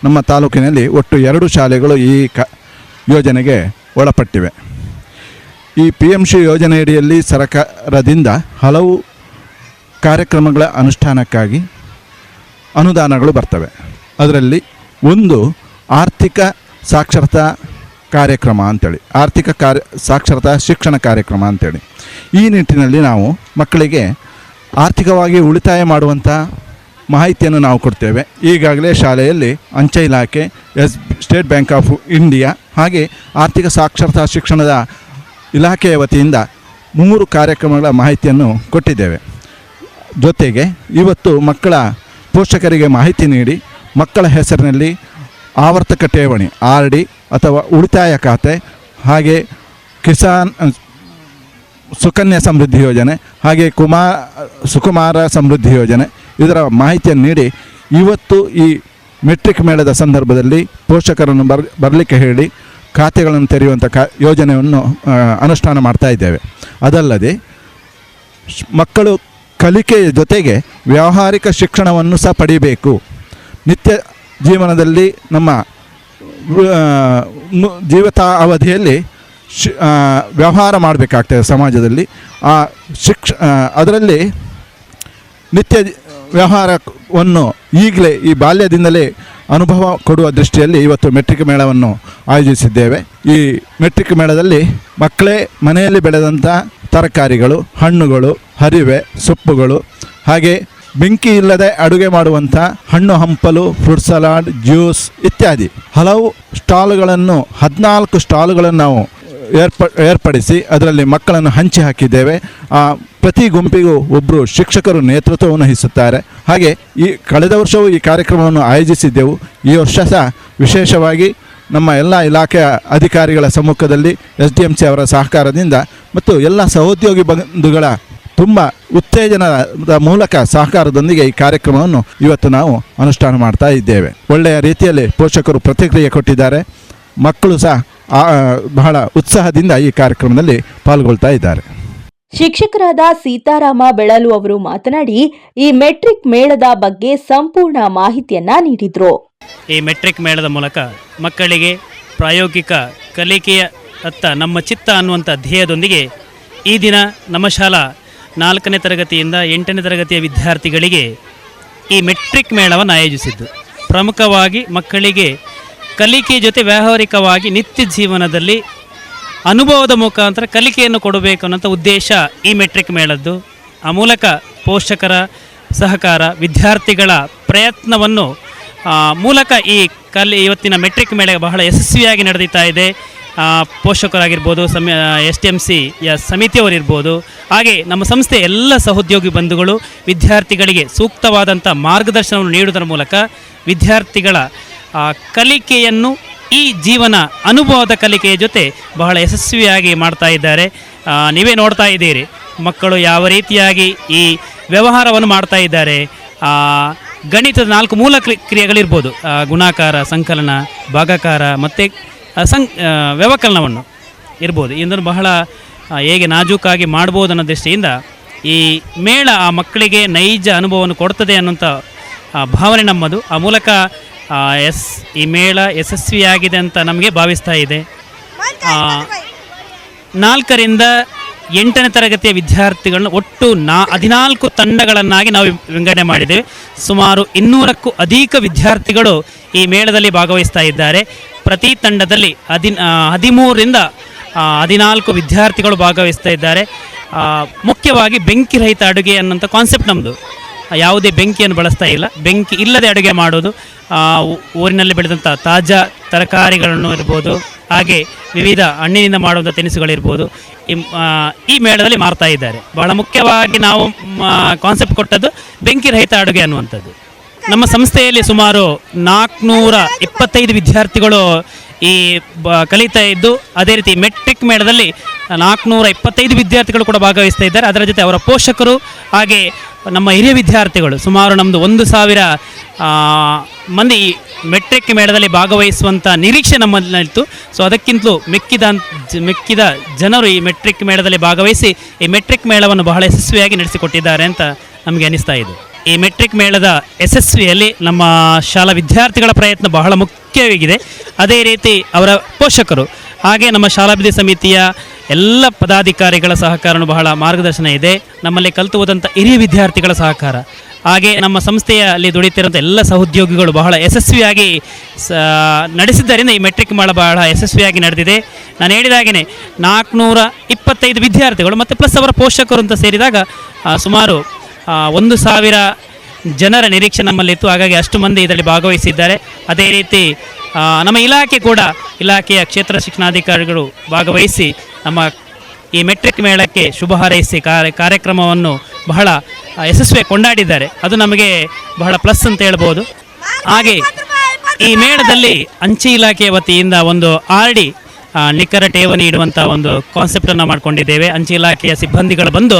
ನಮ್ಮ ತಾಲೂಕಿನಲ್ಲಿ ಒಟ್ಟು ಎರಡು ಶಾಲೆಗಳು ಈ ಕ ಯೋಜನೆಗೆ ಒಳಪಟ್ಟಿವೆ. ಈ ಪಿ ಎಂ ಶಿ ಯೋಜನೆಯಡಿಯಲ್ಲಿ ಸರಕಾರದಿಂದ ಹಲವು ಕಾರ್ಯಕ್ರಮಗಳ ಅನುಷ್ಠಾನಕ್ಕಾಗಿ ಅನುದಾನಗಳು ಬರ್ತವೆ. ಅದರಲ್ಲಿ ಒಂದು ಆರ್ಥಿಕ ಸಾಕ್ಷರತಾ ಕಾರ್ಯಕ್ರಮ ಅಂತೇಳಿ, ಆರ್ಥಿಕ ಕಾರ್ಯ, ಸಾಕ್ಷರತಾ ಶಿಕ್ಷಣ ಕಾರ್ಯಕ್ರಮ ಅಂತೇಳಿ. ಈ ನಿಟ್ಟಿನಲ್ಲಿ ನಾವು ಮಕ್ಕಳಿಗೆ ಆರ್ಥಿಕವಾಗಿ ಉಳಿತಾಯ ಮಾಡುವಂಥ ಮಾಹಿತಿಯನ್ನು ನಾವು ಕೊಡ್ತೇವೆ. ಈಗಾಗಲೇ ಶಾಲೆಯಲ್ಲಿ ಅಂಚೆ ಇಲಾಖೆ, S, State Bank of India ಹಾಗೆ ಆರ್ಥಿಕ ಸಾಕ್ಷರತಾ ಶಿಕ್ಷಣದ ಇಲಾಖೆಯ ವತಿಯಿಂದ ಮೂರು ಕಾರ್ಯಕ್ರಮಗಳ ಮಾಹಿತಿಯನ್ನು ಕೊಟ್ಟಿದ್ದೇವೆ. ಜೊತೆಗೆ ಇವತ್ತು ಮಕ್ಕಳ ಪೋಷಕರಿಗೆ ಮಾಹಿತಿ ನೀಡಿ, ಮಕ್ಕಳ ಹೆಸರಿನಲ್ಲಿ ಆವರ್ತಕ ಠೇವಣಿ, ಆರ್ ಡಿ ಅಥವಾ ಉಳಿತಾಯ ಖಾತೆ ಹಾಗೆ ಕಿಸಾನ್ ಸುಕನ್ಯಾ ಸಮೃದ್ಧಿ ಯೋಜನೆ ಹಾಗೆ ಕುಮಾರ್ ಸುಕುಮಾರ ಸಮೃದ್ಧಿ ಯೋಜನೆ ಇದರ ಮಾಹಿತಿಯನ್ನು ನೀಡಿ ಇವತ್ತು ಈ ಮೆಟ್ರಿಕ್ ಮೇಳದ ಸಂದರ್ಭದಲ್ಲಿ ಪೋಷಕರನ್ನು ಬರ್, ಬರಲಿಕ್ಕೆ ಹೇಳಿ ಖಾತೆಗಳನ್ನು ತೆರೆಯುವಂಥ ಕ, ಯೋಜನೆಯನ್ನು ಅನುಷ್ಠಾನ ಮಾಡ್ತಾ ಇದ್ದೇವೆ. ಅದಲ್ಲದೆ ಮಕ್ಕಳು ಕಲಿಕೆಯ ಜೊತೆಗೆ ವ್ಯಾವಹಾರಿಕ ಶಿಕ್ಷಣವನ್ನು ಸಹ ಪಡೆಯಬೇಕು ನಿತ್ಯ ಜೀವನದಲ್ಲಿ ನಮ್ಮ ಜೀವತಾ ಅವಧಿಯಲ್ಲಿ ಶಿ ವ್ಯವಹಾರ ಮಾಡಬೇಕಾಗ್ತದೆ ಸಮಾಜದಲ್ಲಿ. ಆ ಶಿಕ್ಷ ಅದರಲ್ಲಿ ನಿತ್ಯ ವ್ಯವಹಾರವನ್ನು ಈಗಲೇ ಈ ಬಾಲ್ಯದಿಂದಲೇ ಅನುಭವ ಕೊಡುವ ದೃಷ್ಟಿಯಲ್ಲಿ ಇವತ್ತು ಮೆಟ್ರಿಕ್ ಮೇಳವನ್ನು ಆಯೋಜಿಸಿದ್ದೇವೆ. ಈ ಮೆಟ್ರಿಕ್ ಮೇಳದಲ್ಲಿ ಮಕ್ಕಳೇ ಮನೆಯಲ್ಲಿ ಬೆಳೆದಂಥ ತರಕಾರಿಗಳು, ಹಣ್ಣುಗಳು, ಹರಿವೆ, ಸೊಪ್ಪುಗಳು, ಹಾಗೆ ಬೆಂಕಿ ಇಲ್ಲದೆ ಅಡುಗೆ ಮಾಡುವಂಥ ಹಣ್ಣು ಹಂಪಲು, ಫ್ರೂಟ್ ಸಲಾಡ್, ಜ್ಯೂಸ್ ಇತ್ಯಾದಿ ಹಲವು ಸ್ಟಾಲ್ಗಳನ್ನು ಹದಿನಾಲ್ಕು ಸ್ಟಾಲ್ಗಳನ್ನು ನಾವು ಏರ್ಪ, ಏರ್ಪಡಿಸಿ ಅದರಲ್ಲಿ ಮಕ್ಕಳನ್ನು ಹಂಚಿ ಹಾಕಿದ್ದೇವೆ. ಪ್ರತಿ ಗುಂಪಿಗೂ ಒಬ್ಬರು ಶಿಕ್ಷಕರು ನೇತೃತ್ವವನ್ನು ವಹಿಸುತ್ತಾರೆ. ಹಾಗೆ ಈ ಕಳೆದ ವರ್ಷವೂ ಈ ಕಾರ್ಯಕ್ರಮವನ್ನು ಆಯೋಜಿಸಿದ್ದೆವು. ಈ ವರ್ಷ ಸಹ ವಿಶೇಷವಾಗಿ ನಮ್ಮ ಎಲ್ಲ ಇಲಾಖೆಯ ಅಧಿಕಾರಿಗಳ ಸಮ್ಮುಖದಲ್ಲಿ ಎಸ್ ಡಿ ಎಂ ಸಿ ಅವರ ಸಹಕಾರದಿಂದ ಮತ್ತು ಎಲ್ಲ ಸಹೋದ್ಯೋಗಿ ಬಂಧುಗಳ ತುಂಬ ಉತ್ತೇಜನದ ಮೂಲಕ ಸಹಕಾರದೊಂದಿಗೆ ಈ ಕಾರ್ಯಕ್ರಮವನ್ನು ಇವತ್ತು ನಾವು ಅನುಷ್ಠಾನ ಮಾಡ್ತಾ ಇದ್ದೇವೆ. ಒಳ್ಳೆಯ ರೀತಿಯಲ್ಲಿ ಪೋಷಕರು ಪ್ರತಿಕ್ರಿಯೆ ಕೊಟ್ಟಿದ್ದಾರೆ. ಮಕ್ಕಳು ಸಹ ಬಹಳ ಉತ್ಸಾಹದಿಂದ ಈ ಕಾರ್ಯಕ್ರಮದಲ್ಲಿ ಪಾಲ್ಗೊಳ್ತಾ ಇದ್ದಾರೆ. ಶಿಕ್ಷಕರಾದ ಸೀತಾರಾಮ ಬೆಳಲು ಅವರು ಮಾತನಾಡಿ ಈ ಮೆಟ್ರಿಕ್ ಮೇಳದ ಬಗ್ಗೆ ಸಂಪೂರ್ಣ ಮಾಹಿತಿಯನ್ನ ನೀಡಿದ್ರು. ಈ ಮೆಟ್ರಿಕ್ ಮೇಳದ ಮೂಲಕ ಮಕ್ಕಳಿಗೆ ಪ್ರಾಯೋಗಿಕ ಕಲಿಕೆಯ ಅತ್ತ ನಮ್ಮ ಚಿತ್ತ ಅನ್ನುವಂಥ ಧ್ಯೇಯದೊಂದಿಗೆ ಈ ದಿನ ನಮ್ಮ ಶಾಲಾ ನಾಲ್ಕನೇ ತರಗತಿಯಿಂದ ಎಂಟನೇ ತರಗತಿಯ ವಿದ್ಯಾರ್ಥಿಗಳಿಗೆ ಈ ಮೆಟ್ರಿಕ್ ಮೇಳವನ್ನು ಆಯೋಜಿಸಿದ್ದು. ಪ್ರಮುಖವಾಗಿ ಮಕ್ಕಳಿಗೆ ಕಲಿಕೆ ಜೊತೆ ವ್ಯಾವಹಾರಿಕವಾಗಿ ನಿತ್ಯ ಜೀವನದಲ್ಲಿ ಅನುಭವದ ಮುಖಾಂತರ ಕಲಿಕೆಯನ್ನು ಕೊಡಬೇಕು ಅನ್ನೋಂಥ ಉದ್ದೇಶ ಈ ಮೆಟ್ರಿಕ್ ಮೇಳದ್ದು. ಆ ಮೂಲಕ ಪೋಷಕರ ಸಹಕಾರ, ವಿದ್ಯಾರ್ಥಿಗಳ ಪ್ರಯತ್ನವನ್ನು ಮೂಲಕ ಈ ಕಲಿ, ಇವತ್ತಿನ ಮೆಟ್ರಿಕ್ ಮೇಳ ಬಹಳ ಯಶಸ್ವಿಯಾಗಿ ನಡೆದೀತಾ ಇದೆ. ಪೋಷಕರಾಗಿರ್ಬೋದು, ಸಮಿ ಎಸ್ ಟಿ ಎಂ ಸಿಯ ಸಮಿತಿಯವರಿರ್ಬೋದು, ಹಾಗೆ ನಮ್ಮ ಸಂಸ್ಥೆ ಎಲ್ಲ ಸಹೋದ್ಯೋಗಿ ಬಂಧುಗಳು, ವಿದ್ಯಾರ್ಥಿಗಳಿಗೆ ಸೂಕ್ತವಾದಂಥ ಮಾರ್ಗದರ್ಶನವನ್ನು ನೀಡುವುದರ ಮೂಲಕ ವಿದ್ಯಾರ್ಥಿಗಳ ಆ, ಕಲಿಕೆಯನ್ನು ಈ ಜೀವನ ಅನುಭವದ ಕಲಿಕೆಯ ಜೊತೆ ಬಹಳ ಯಶಸ್ವಿಯಾಗಿ ಮಾಡ್ತಾ ಇದ್ದಾರೆ. ನೀವೇ ನೋಡ್ತಾ ಇದ್ದೀರಿ. ಮಕ್ಕಳು ಯಾವ ರೀತಿಯಾಗಿ ಈ ವ್ಯವಹಾರವನ್ನು ಮಾಡ್ತಾ ಇದ್ದಾರೆ. ಗಣಿತದ ನಾಲ್ಕು ಮೂಲ ಕ್ರಿ- ಕ್ರಿಯೆಗಳಿರ್ಬೋದು. ಗುಣಾಕಾರ ಸಂಕಲನ ಭಾಗಾಕಾರ ಮತ್ತು ಸಂ ವ್ಯವಕಲನವನ್ನು ಇರ್ಬೋದು. ಇದನ್ನು ಬಹಳ ಹೇಗೆ ನಾಜೂಕಾಗಿ ಮಾಡ್ಬೋದು ಅನ್ನೋ ದೃಷ್ಟಿಯಿಂದ ಈ ಮೇಳ ಆ ಮಕ್ಕಳಿಗೆ ನೈಜ ಅನುಭವವನ್ನು ಕೊಡ್ತದೆ ಅನ್ನೋಂಥ ಭಾವನೆ ನಮ್ಮದು. ಆ ಮೂಲಕ ಎಸ್, ಈ ಮೇಳ ಯಶಸ್ವಿಯಾಗಿದೆ ಅಂತ ನಮಗೆ ಭಾವಿಸ್ತಾ ಇದೆ. ನಾಲ್ಕರಿಂದ ಎಂಟನೇ ತರಗತಿಯ ವಿದ್ಯಾರ್ಥಿಗಳನ್ನ ಒಟ್ಟು ನಾ, ಹದಿನಾಲ್ಕು ತಂಡಗಳನ್ನಾಗಿ ನಾವು ವಿಂಗಡಣೆ ಮಾಡಿದ್ದೇವೆ. ಸುಮಾರು ಇನ್ನೂರಕ್ಕೂ ಅಧಿಕ ವಿದ್ಯಾರ್ಥಿಗಳು ಈ ಮೇಳದಲ್ಲಿ ಭಾಗವಹಿಸ್ತಾ ಇದ್ದಾರೆ. ಪ್ರತಿ ತಂಡದಲ್ಲಿ ಹದಿ ಹದಿಮೂರರಿಂದ ಹದಿನಾಲ್ಕು ವಿದ್ಯಾರ್ಥಿಗಳು ಭಾಗವಹಿಸ್ತಾ ಇದ್ದಾರೆ. ಮುಖ್ಯವಾಗಿ ಬೆಂಕಿ ರಹಿತ ಅಡುಗೆ ಅನ್ನೋಂಥ ಕಾನ್ಸೆಪ್ಟ್ ನಮ್ಮದು ಯಾವುದೇ ಬೆಂಕಿಯನ್ನು ಬಳಸ್ತಾ ಇಲ್ಲ. ಬೆಂಕಿ ಇಲ್ಲದೆ ಅಡುಗೆ ಮಾಡೋದು ಊರಿನಲ್ಲಿ ಬೆಳೆದಂಥ ತಾಜಾ ತರಕಾರಿಗಳನ್ನು ಇರ್ಬೋದು, ಹಾಗೆ ವಿವಿಧ ಹಣ್ಣಿನಿಂದ ಮಾಡುವಂಥ ತಿನಿಸುಗಳಿರ್ಬೋದು ಈ ಮೇಳದಲ್ಲಿ ಮಾರ್ತಾ ಇದ್ದಾರೆ. ಬಹಳ ಮುಖ್ಯವಾಗಿ ನಾವು ಕಾನ್ಸೆಪ್ಟ್ ಕೊಟ್ಟದ್ದು ಬೆಂಕಿ ರಹಿತ ಅಡುಗೆ ಅನ್ನುವಂಥದ್ದು. ನಮ್ಮ ಸಂಸ್ಥೆಯಲ್ಲಿ ಸುಮಾರು ನಾಲ್ಕುನೂರ ಇಪ್ಪತ್ತೈದು ವಿದ್ಯಾರ್ಥಿಗಳು ಈ, ಬ, ಕಲಿತಾ ಇದ್ದು, ಅದೇ ರೀತಿ ಮೆಟ್ರಿಕ್ ಮೇಳದಲ್ಲಿ ನಾಲ್ಕುನೂರ ಇಪ್ಪತ್ತೈದು ವಿದ್ಯಾರ್ಥಿಗಳು ಕೂಡ ಭಾಗವಹಿಸ್ತಾ ಇದ್ದಾರೆ. ಅದರ ಜೊತೆ ಅವರ ಪೋಷಕರು ಹಾಗೆ ನಮ್ಮ ಹಿರಿಯ ವಿದ್ಯಾರ್ಥಿಗಳು ಸುಮಾರು ನಮ್ಮದು ಒಂದು ಸಾವಿರ ಮಂದಿ ಮೆಟ್ರಿಕ್ ಮೇಳದಲ್ಲಿ ಭಾಗವಹಿಸುವಂಥ ನಿರೀಕ್ಷೆ ನಮ್ಮಲ್ಲಿತ್ತು. ಸೊ ಅದಕ್ಕಿಂತಲೂ ಮೆಕ್ಕಿದ ಮೆಕ್ಕಿದ ಜನರು ಈ ಮೆಟ್ರಿಕ್ ಮೇಳದಲ್ಲಿ ಭಾಗವಹಿಸಿ ಈ ಮೆಟ್ರಿಕ್ ಮೇಳವನ್ನು ಬಹಳ ಯಶಸ್ವಿಯಾಗಿ ನಡೆಸಿಕೊಟ್ಟಿದ್ದಾರೆ ಅಂತ ನಮಗೆ ಅನಿಸ್ತಾ ಇದೆ. ಈ ಮೆಟ್ರಿಕ್ ಮೇಳದ ಯಶಸ್ವಿಯಲ್ಲಿ ನಮ್ಮ ಶಾಲಾ ವಿದ್ಯಾರ್ಥಿಗಳ ಪ್ರಯತ್ನ ಬಹಳ ಮುಖ್ಯವಾಗಿದೆ. ಅದೇ ರೀತಿ ಅವರ ಪೋಷಕರು, ಹಾಗೆ ನಮ್ಮ ಶಾಲಾಭಿವೃದ್ಧಿ ಸಮಿತಿಯ ಎಲ್ಲ ಪದಾಧಿಕಾರಿಗಳ ಸಹಕಾರನೂ ಬಹಳ ಮಾರ್ಗದರ್ಶನ ಇದೆ. ನಮ್ಮಲ್ಲಿ ಕಲಿತು ಹೋದಂಥ ಹಿರಿಯ ವಿದ್ಯಾರ್ಥಿಗಳ ಸಹಕಾರ, ಹಾಗೆ ನಮ್ಮ ಸಂಸ್ಥೆಯಲ್ಲಿ ದುಡಿತಿರುವಂಥ ಎಲ್ಲ ಸಹೋದ್ಯೋಗಿಗಳು ಬಹಳ ಯಶಸ್ವಿಯಾಗಿ ಸ, ನಡೆಸಿದ್ದರಿಂದ ಈ ಮೆಟ್ರಿಕ್ ಮೇಳ ಬಹಳ ಯಶಸ್ವಿಯಾಗಿ ನಡೆದಿದೆ. ನಾನು ಹೇಳಿದಾಗೇ ನಾಲ್ಕುನೂರ ಇಪ್ಪತ್ತೈದು ವಿದ್ಯಾರ್ಥಿಗಳು ಮತ್ತು ಪ್ಲಸ್ ಅವರ ಪೋಷಕರು ಅಂತ ಸೇರಿದಾಗ ಸುಮಾರು ಒಂದು ಸಾವಿರ ಜನರ ನಿರೀಕ್ಷೆ ನಮ್ಮಲ್ಲಿತ್ತು. ಹಾಗಾಗಿ ಅಷ್ಟು ಮಂದಿ ಇದರಲ್ಲಿ ಭಾಗವಹಿಸಿದ್ದಾರೆ. ಅದೇ ರೀತಿ ನಮ್ಮ ಇಲಾಖೆ ಕೂಡ ಇಲಾಖೆಯ ಕ್ಷೇತ್ರ ಶಿಕ್ಷಣಾಧಿಕಾರಿಗಳು ಭಾಗವಹಿಸಿ ನಮ್ಮ ಈ ಮೆಟ್ರಿಕ್ ಮೇಳಕ್ಕೆ ಶುಭ ಹಾರೈಸಿ ಕಾರ್ಯ, ಕಾರ್ಯಕ್ರಮವನ್ನು ಬಹಳ ಯಶಸ್ವಿ ಕೊಂಡಾಡಿದ್ದಾರೆ. ಅದು ನಮಗೆ ಬಹಳ ಪ್ಲಸ್ ಅಂತ ಹೇಳ್ಬೋದು. ಹಾಗೆ ಈ ಮೇಳದಲ್ಲಿ ಅಂಚೆ ಇಲಾಖೆಯ ವತಿಯಿಂದ ಒಂದು ಆರ್ ಡಿ ನಿಖರ ಠೇವಣಿ ಇಡುವಂಥ ಒಂದು ಕಾನ್ಸೆಪ್ಟನ್ನು ಮಾಡ್ಕೊಂಡಿದ್ದೇವೆ. ಅಂಚೆ ಇಲಾಖೆಯ ಸಿಬ್ಬಂದಿಗಳು ಬಂದು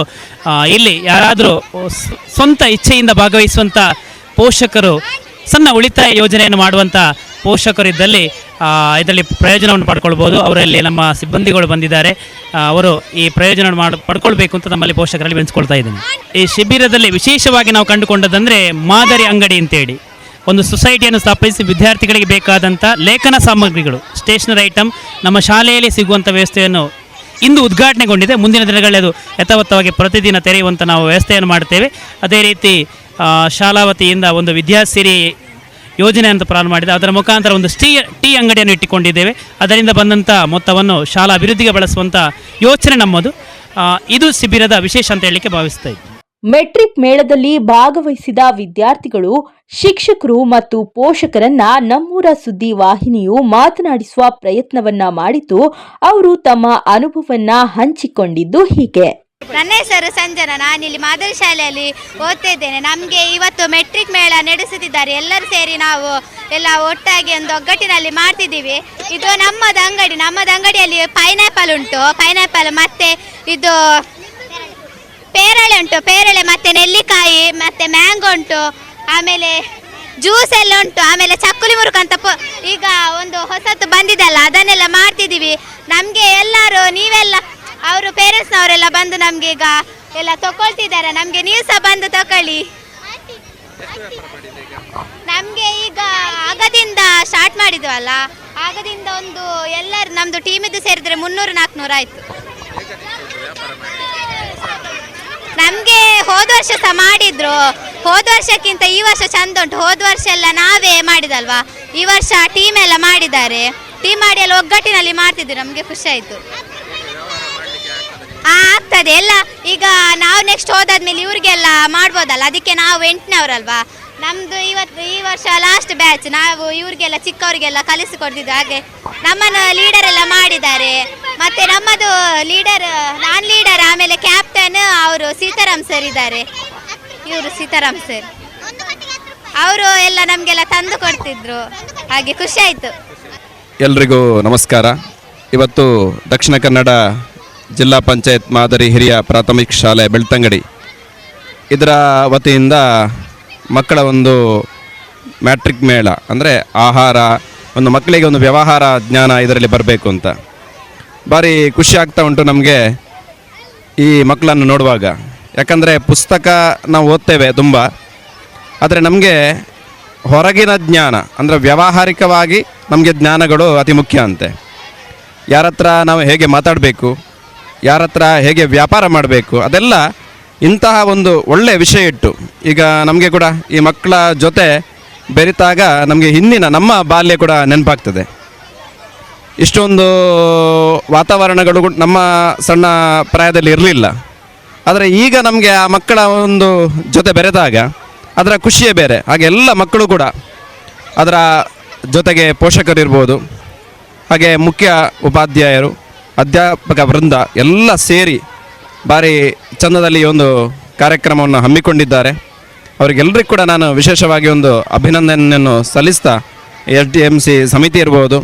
ಇಲ್ಲಿ ಯಾರಾದರೂ ಸ್ವಂತ ಇಚ್ಛೆಯಿಂದ ಭಾಗವಹಿಸುವಂಥ ಪೋಷಕರು, ಸಣ್ಣ ಉಳಿತಾಯ ಯೋಜನೆಯನ್ನು ಮಾಡುವಂಥ ಪೋಷಕರಿದ್ದಲ್ಲಿ ಇದರಲ್ಲಿ ಪ್ರಯೋಜನವನ್ನು ಪಡ್ಕೊಳ್ಬೋದು. ಅವರಲ್ಲಿ ನಮ್ಮ ಸಿಬ್ಬಂದಿಗಳು ಬಂದಿದ್ದಾರೆ. ಅವರು ಈ ಪ್ರಯೋಜನ ಮಾಡಿ, ಪಡ್ಕೊಳ್ಬೇಕು ಅಂತ ನಮ್ಮಲ್ಲಿ ಪೋಷಕರಲ್ಲಿ ಬೆಳೆಸ್ಕೊಳ್ತಾ ಇದ್ದೀನಿ. ಈ ಶಿಬಿರದಲ್ಲಿ ವಿಶೇಷವಾಗಿ ನಾವು ಕಂಡುಕೊಂಡದಂದರೆ ಮಾದರಿ ಅಂಗಡಿ ಅಂತೇಳಿ. ಒಂದು ಸೊಸೈಟಿಯನ್ನು ಸ್ಥಾಪಿಸಿ ವಿದ್ಯಾರ್ಥಿಗಳಿಗೆ ಬೇಕಾದಂಥ ಲೇಖನ ಸಾಮಗ್ರಿಗಳು, ಸ್ಟೇಷನರಿ ಐಟಮ್ ನಮ್ಮ ಶಾಲೆಯಲ್ಲಿ ಸಿಗುವಂಥ ವ್ಯವಸ್ಥೆಯನ್ನು ಇಂದು ಉದ್ಘಾಟನೆಗೊಂಡಿದೆ. ಮುಂದಿನ ದಿನಗಳಲ್ಲಿ ಅದು ಯಥಾವತ್ತವಾಗಿ ಪ್ರತಿದಿನ ತೆರೆಯುವಂಥ ನಾವು ವ್ಯವಸ್ಥೆಯನ್ನು ಮಾಡ್ತೇವೆ ಅದೇ ರೀತಿ ಶಾಲಾವತಿಯಿಂದ ಶಾಲಾ ವತಿಯಿಂದ ಒಂದು ವಿದ್ಯಾಸಿರಿ ಯೋಜನೆ ಅಂತ ಪ್ರಾರಂಭ ಮಾಡಿದೆ. ಅದರ ಮುಖಾಂತರ ಒಂದು ಸ್ಟೀ ಟೀ ಅಂಗಡಿಯನ್ನು ಇಟ್ಟುಕೊಂಡಿದ್ದೇವೆ. ಅದರಿಂದ ಬಂದಂಥ ಮೊತ್ತವನ್ನು ಶಾಲಾ ಅಭಿವೃದ್ಧಿಗೆ ಬಳಸುವಂಥ ಯೋಚನೆ ನಮ್ಮದು. ಇದು ಶಿಬಿರದ ವಿಶೇಷ ಅಂತ ಹೇಳಲಿಕ್ಕೆ ಭಾವಿಸ್ತಾ ಮೆಟ್ರಿಕ್ ಮೇಳದಲ್ಲಿ ಭಾಗವಹಿಸಿದ ವಿದ್ಯಾರ್ಥಿಗಳು, ಶಿಕ್ಷಕರು ಮತ್ತು ಪೋಷಕರನ್ನ ನಮ್ಮೂರ ಸುದ್ದಿ ವಾಹಿನಿಯು ಮಾತನಾಡಿಸುವ ಪ್ರಯತ್ನವನ್ನ ಮಾಡಿತು ಅವರು ತಮ್ಮ ಅನುಭವವನ್ನ ಹಂಚಿಕೊಂಡಿದ್ದು ಹೀಗೆ. ನನ್ನ ಹೆಸರು ಸಂಜನಾ. ನಾನಿಲ್ಲಿ ಮಾದರಿ ಶಾಲೆಯಲ್ಲಿ ಓದ್ತಾ ಇದ್ದೇನೆ ನಮಗೆ ಇವತ್ತು ಮೆಟ್ರಿಕ್ ಮೇಳ ನಡೆಸುತ್ತಿದ್ದಾರೆ. ಎಲ್ಲರೂ ಸೇರಿ ನಾವು ಎಲ್ಲ ಒಟ್ಟಾಗಿ ಒಂದು ಒಗ್ಗಟ್ಟಿನಲ್ಲಿ ಮಾಡ್ತಿದ್ದೀವಿ. ಇದು ನಮ್ಮದು ಅಂಗಡಿ. ನಮ್ಮದು ಅಂಗಡಿಯಲ್ಲಿ ಪೈನಾಪಲ್ ಉಂಟು. ಪೈನಾಪಲ್ ಮತ್ತೆ ಇದು ಪೇರಳೆ ಉಂಟು, ಪೇರಳೆ ಮತ್ತೆ ನೆಲ್ಲಿಕಾಯಿ, ಮತ್ತೆ ಮ್ಯಾಂಗೋ ಉಂಟು, ಆಮೇಲೆ ಜ್ಯೂಸ್ ಎಲ್ಲ ಉಂಟು, ಆಮೇಲೆ ಚಕ್ಕುಲಿ ಮುರುಕು ಅಂತ ಈಗ ಒಂದು ಹೊಸತು ಬಂದಿದೆಲ್ಲ, ಅದನ್ನೆಲ್ಲ ಮಾಡ್ತಿದ್ದೀವಿ. ನಮಗೆ ಎಲ್ಲರೂ ನೀವೆಲ್ಲ, ಅವರು ಪೇರೆಂಟ್ಸ್ನವರೆಲ್ಲ ಬಂದು ನಮಗೆ ಈಗ ಎಲ್ಲ ತಗೊಳ್ತಿದ್ದಾರೆ ನಮಗೆ ನೀವು ಸಹ ಬಂದು ತಗೊಳ್ಳಿ ನಮಗೆ ಈಗ ಆಗದಿಂದ ಸ್ಟಾರ್ಟ್ ಮಾಡಿದ್ವಲ್ಲ, ಆಗದಿಂದ ಒಂದು ಎಲ್ಲರೂ ನಮ್ಮದು ಟೀಮಿದ್ದು ಸೇರಿದ್ರೆ ಮುನ್ನೂರು ನಾಲ್ಕುನೂರು ಆಯಿತು. ನಮಗೆ ಹೋದ ವರ್ಷ ಸಹ ಮಾಡಿದ್ರು. ಹೋದ ವರ್ಷಕ್ಕಿಂತ ಈ ವರ್ಷ ಚಂದ ಉಂಟು. ಹೋದ ವರ್ಷ ಎಲ್ಲ ನಾವೇ ಮಾಡಿದಲ್ವಾ? ಈ ವರ್ಷ ಟೀಮ್ ಎಲ್ಲ ಮಾಡಿದ್ದಾರೆ. ಟೀಮ್ ಮಾಡಿ ಎಲ್ಲ ಒಗ್ಗಟ್ಟಿನಲ್ಲಿ ಮಾಡ್ತಿದ್ರು. ನಮಗೆ ಖುಷಿ ಆಯಿತು. ಆಗ್ತದೆ. ಎಲ್ಲ, ಈಗ ನಾವು ನೆಕ್ಸ್ಟ್ ಹೋದಾದ್ಮೇಲೆ ಇವ್ರಿಗೆಲ್ಲ ಮಾಡ್ಬೋದಲ್ಲ? ಅದಕ್ಕೆ ನಾವು ಎಂಟನವರಲ್ವಾ? ನಮ್ದು ಇವತ್ತು ಈ ವರ್ಷ ಲಾಸ್ಟ್ ಬ್ಯಾಚ್ ನಾವು ಇವ್ರಿಗೆಲ್ಲ ಚಿಕ್ಕವರಿಗೆಲ್ಲ ಕಲಿಸಿಕೊಡ್ತಿದ್ದು ಹಾಗೆ. ನಮ್ಮನ್ನು ಲೀಡರ್ ಎಲ್ಲ ಮಾಡಿದ್ದಾರೆ. ಮತ್ತೆ ನಮ್ಮದು ಲೀಡರ್ ನಾನ್ ಲೀಡರ್ ಆಮೇಲೆ ಕ್ಯಾಪ್ಟನ್ ಅವರು ಸೀತಾರಾಮ್ ಸರ್ ಇದ್ದಾರೆ. ಇವರು ಸೀತಾರಾಮ್ ಸರ್ ಅವರು ಎಲ್ಲ ನಮಗೆಲ್ಲ ತಂದು ಕೊಡ್ತಿದ್ರು. ಹಾಗೆ ಖುಷಿ ಆಯಿತು. ಎಲ್ರಿಗೂ ನಮಸ್ಕಾರ. ಇವತ್ತು ದಕ್ಷಿಣ ಕನ್ನಡ ಜಿಲ್ಲಾ ಪಂಚಾಯತ್ ಮಾದರಿ ಹಿರಿಯ ಪ್ರಾಥಮಿಕ ಶಾಲೆ ಬೆಳ್ತಂಗಡಿ. ಇದರ ವತಿಯಿಂದ ಮಕ್ಕಳ ಒಂದು ಮ್ಯಾಟ್ರಿಕ್ ಮೇಳ. ಅಂದರೆ ಆಹಾರ, ಒಂದು ಮಕ್ಕಳಿಗೆ ಒಂದು ವ್ಯವಹಾರ ಜ್ಞಾನ ಇದರಲ್ಲಿ ಬರಬೇಕು ಅಂತ. ಭಾರಿ ಖುಷಿ ಆಗ್ತಾ ಉಂಟು ನಮಗೆ ಈ ಮಕ್ಕಳನ್ನು ನೋಡುವಾಗ. ಯಾಕಂದರೆ ಪುಸ್ತಕ ನಾವು ಓದ್ತೇವೆ ತುಂಬ. ಆದರೆ ನಮಗೆ ಹೊರಗಿನ ಜ್ಞಾನ, ಅಂದರೆ ವ್ಯಾವಹಾರಿಕವಾಗಿ ನಮಗೆ ಜ್ಞಾನಗಳು ಅತಿ ಮುಖ್ಯ ಅಂತೆ. ಯಾರ ಹತ್ರ ನಾವು ಹೇಗೆ ಮಾತಾಡಬೇಕು ಯಾರ ಹತ್ರ ಹೇಗೆ ವ್ಯಾಪಾರ ಮಾಡಬೇಕು, ಅದೆಲ್ಲ ಇಂತಹ ಒಂದು ಒಳ್ಳೆಯ ವಿಷಯ ಇಟ್ಟು, ಈಗ ನಮಗೆ ಕೂಡ ಈ ಮಕ್ಕಳ ಜೊತೆ ಬೆರೆತಾಗ ನಮಗೆ ಹಿಂದಿನ ನಮ್ಮ ಬಾಲ್ಯ ಕೂಡ ನೆನಪಾಗ್ತದೆ. ಇಷ್ಟೊಂದು ವಾತಾವರಣಗಳು ನಮ್ಮ ಸಣ್ಣ ಪ್ರಾಯದಲ್ಲಿ ಇರಲಿಲ್ಲ. ಆದರೆ ಈಗ ನಮಗೆ ಆ ಮಕ್ಕಳ ಒಂದು ಜೊತೆ ಬೆರೆದಾಗ, ಅದರ ಖುಷಿಯೇ ಬೇರೆ. ಹಾಗೆ ಎಲ್ಲ ಮಕ್ಕಳು ಕೂಡ ಅದರ ಜೊತೆಗೆ ಪೋಷಕರಿರ್ಬೋದು. ಹಾಗೆ ಮುಖ್ಯ ಉಪಾಧ್ಯಾಯರು, ಅಧ್ಯಾಪಕ ವೃಂದ ಎಲ್ಲ ಸೇರಿ ಭಾರಿ ಚಂದದಲ್ಲಿ ಒಂದು ಕಾರ್ಯಕ್ರಮವನ್ನು ಹಮ್ಮಿಕೊಂಡಿದ್ದಾರೆ. ಅವರಿಗೆಲ್ಲರಿಗೂ ಕೂಡ ನಾನು ವಿಶೇಷವಾಗಿ ಒಂದು ಅಭಿನಂದನೆಯನ್ನು ಸಲ್ಲಿಸ್ತಾ ಎಸ್ ಡಿ ಎಂ ಸಿ ಸಮಿತಿ ಇರ್ಬೋದು.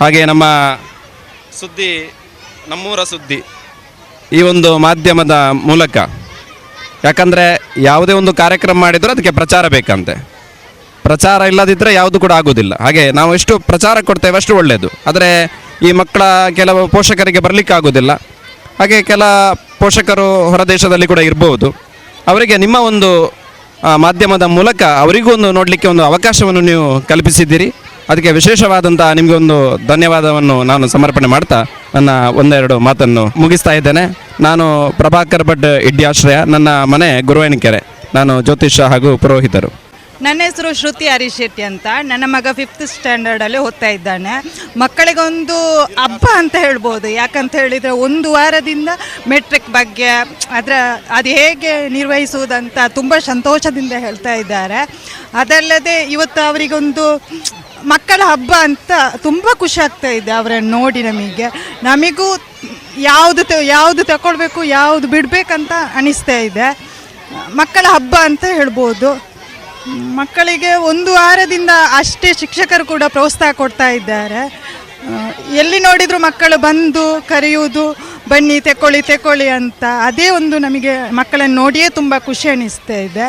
ಹಾಗೆ ನಮ್ಮ ಸುದ್ದಿ, ನಮ್ಮೂರ ಸುದ್ದಿ ಈ ಒಂದು ಮಾಧ್ಯಮದ ಮೂಲಕ. ಯಾಕಂದರೆ ಯಾವುದೇ ಒಂದು ಕಾರ್ಯಕ್ರಮ ಮಾಡಿದರೂ ಅದಕ್ಕೆ ಪ್ರಚಾರ ಬೇಕಂತೆ. ಪ್ರಚಾರ ಇಲ್ಲದಿದ್ದರೆ ಯಾವುದು ಕೂಡ ಆಗೋದಿಲ್ಲ ಹಾಗೆ ನಾವು ಎಷ್ಟು ಪ್ರಚಾರ ಕೊಡ್ತೇವೆ ಅಷ್ಟು ಒಳ್ಳೆಯದು ಆದರೆ ಈ ಮಕ್ಕಳ ಕೆಲವು ಪೋಷಕರಿಗೆ ಬರಲಿಕ್ಕೆ ಆಗೋದಿಲ್ಲ ಹಾಗೆ ಕೆಲ ಪೋಷಕರು ಹೊರದೇಶದಲ್ಲಿ ಕೂಡ ಇರಬಹುದು ಅವರಿಗೆ ನಿಮ್ಮ ಒಂದು ಮಾಧ್ಯಮದ ಮೂಲಕ ಅವರಿಗೂ ಒಂದು ನೋಡಲಿಕ್ಕೆ ಒಂದು ಅವಕಾಶವನ್ನು ನೀವು ಕಲ್ಪಿಸಿದ್ದೀರಿ. ಅದಕ್ಕೆ ವಿಶೇಷವಾದಂಥ ನಿಮಗೆ ಒಂದು ಧನ್ಯವಾದವನ್ನು ನಾನು ಸಮರ್ಪಣೆ ಮಾಡ್ತಾ ನನ್ನ ಒಂದೆರಡು ಮಾತನ್ನು ಮುಗಿಸ್ತಾ ಇದ್ದೇನೆ. ನಾನು ಪ್ರಭಾಕರ್ ಭಟ್ ಇಡ್ಯಾಶ್ರಯ, ನನ್ನ ಮನೆ ಗುರುವಾಣಿಕೆರೆ ನಾನು ಜ್ಯೋತಿಷ ಹಾಗೂ ಪುರೋಹಿತರು. ನನ್ನ ಹೆಸರು ಶ್ರುತಿ ಹರೀಶ್ ಅಂತ. ನನ್ನ ಮಗ ಫಿಫ್ತ್ ಸ್ಟ್ಯಾಂಡರ್ಡಲ್ಲಿ ಓದ್ತಾ ಇದ್ದಾನೆ. ಮಕ್ಕಳಿಗೊಂದು ಹಬ್ಬ ಅಂತ ಹೇಳ್ಬೋದು. ಯಾಕಂತ ಹೇಳಿದರೆ ಒಂದು ವಾರದಿಂದ ಮೆಟ್ರಿಕ್ ಬಗ್ಗೆ, ಅದರ, ಅದು ಹೇಗೆ ನಿರ್ವಹಿಸುವುದಂತ ತುಂಬ ಸಂತೋಷದಿಂದ ಹೇಳ್ತಾ ಇದ್ದಾರೆ. ಅದಲ್ಲದೆ ಇವತ್ತು ಅವರಿಗೊಂದು ಮಕ್ಕಳ ಹಬ್ಬ ಅಂತ ತುಂಬ ಖುಷಿ ಆಗ್ತಾ ಇದೆ ಅವರನ್ನು ನೋಡಿ ನಮಗೆ. ನಮಗೂ ಯಾವುದು ಯಾವುದು ತಗೊಳ್ಬೇಕು ಯಾವುದು ಬಿಡಬೇಕಂತ ಅನಿಸ್ತಾ ಇದೆ. ಮಕ್ಕಳ ಹಬ್ಬ ಅಂತ ಹೇಳ್ಬೋದು. ಮಕ್ಕಳಿಗೆ ಒಂದು ವಾರದಿಂದ ಅಷ್ಟೇ ಶಿಕ್ಷಕರು ಕೂಡ ಪ್ರೋತ್ಸಾಹ ಕೊಡ್ತಾ ಇದ್ದಾರೆ. ಎಲ್ಲಿ ನೋಡಿದರೂ ಮಕ್ಕಳು ಬಂದು ಕರೆಯುವುದು, ಬನ್ನಿ ತೆಕ್ಕೊಳ್ಳಿ ತೆಕ್ಕೊಳ್ಳಿ ಅಂತ ಅದೇ ಒಂದು ನಮಗೆ ಮಕ್ಕಳನ್ನು ನೋಡಿಯೇ ತುಂಬ ಖುಷಿ ಅನಿಸ್ತಾ ಇದೆ.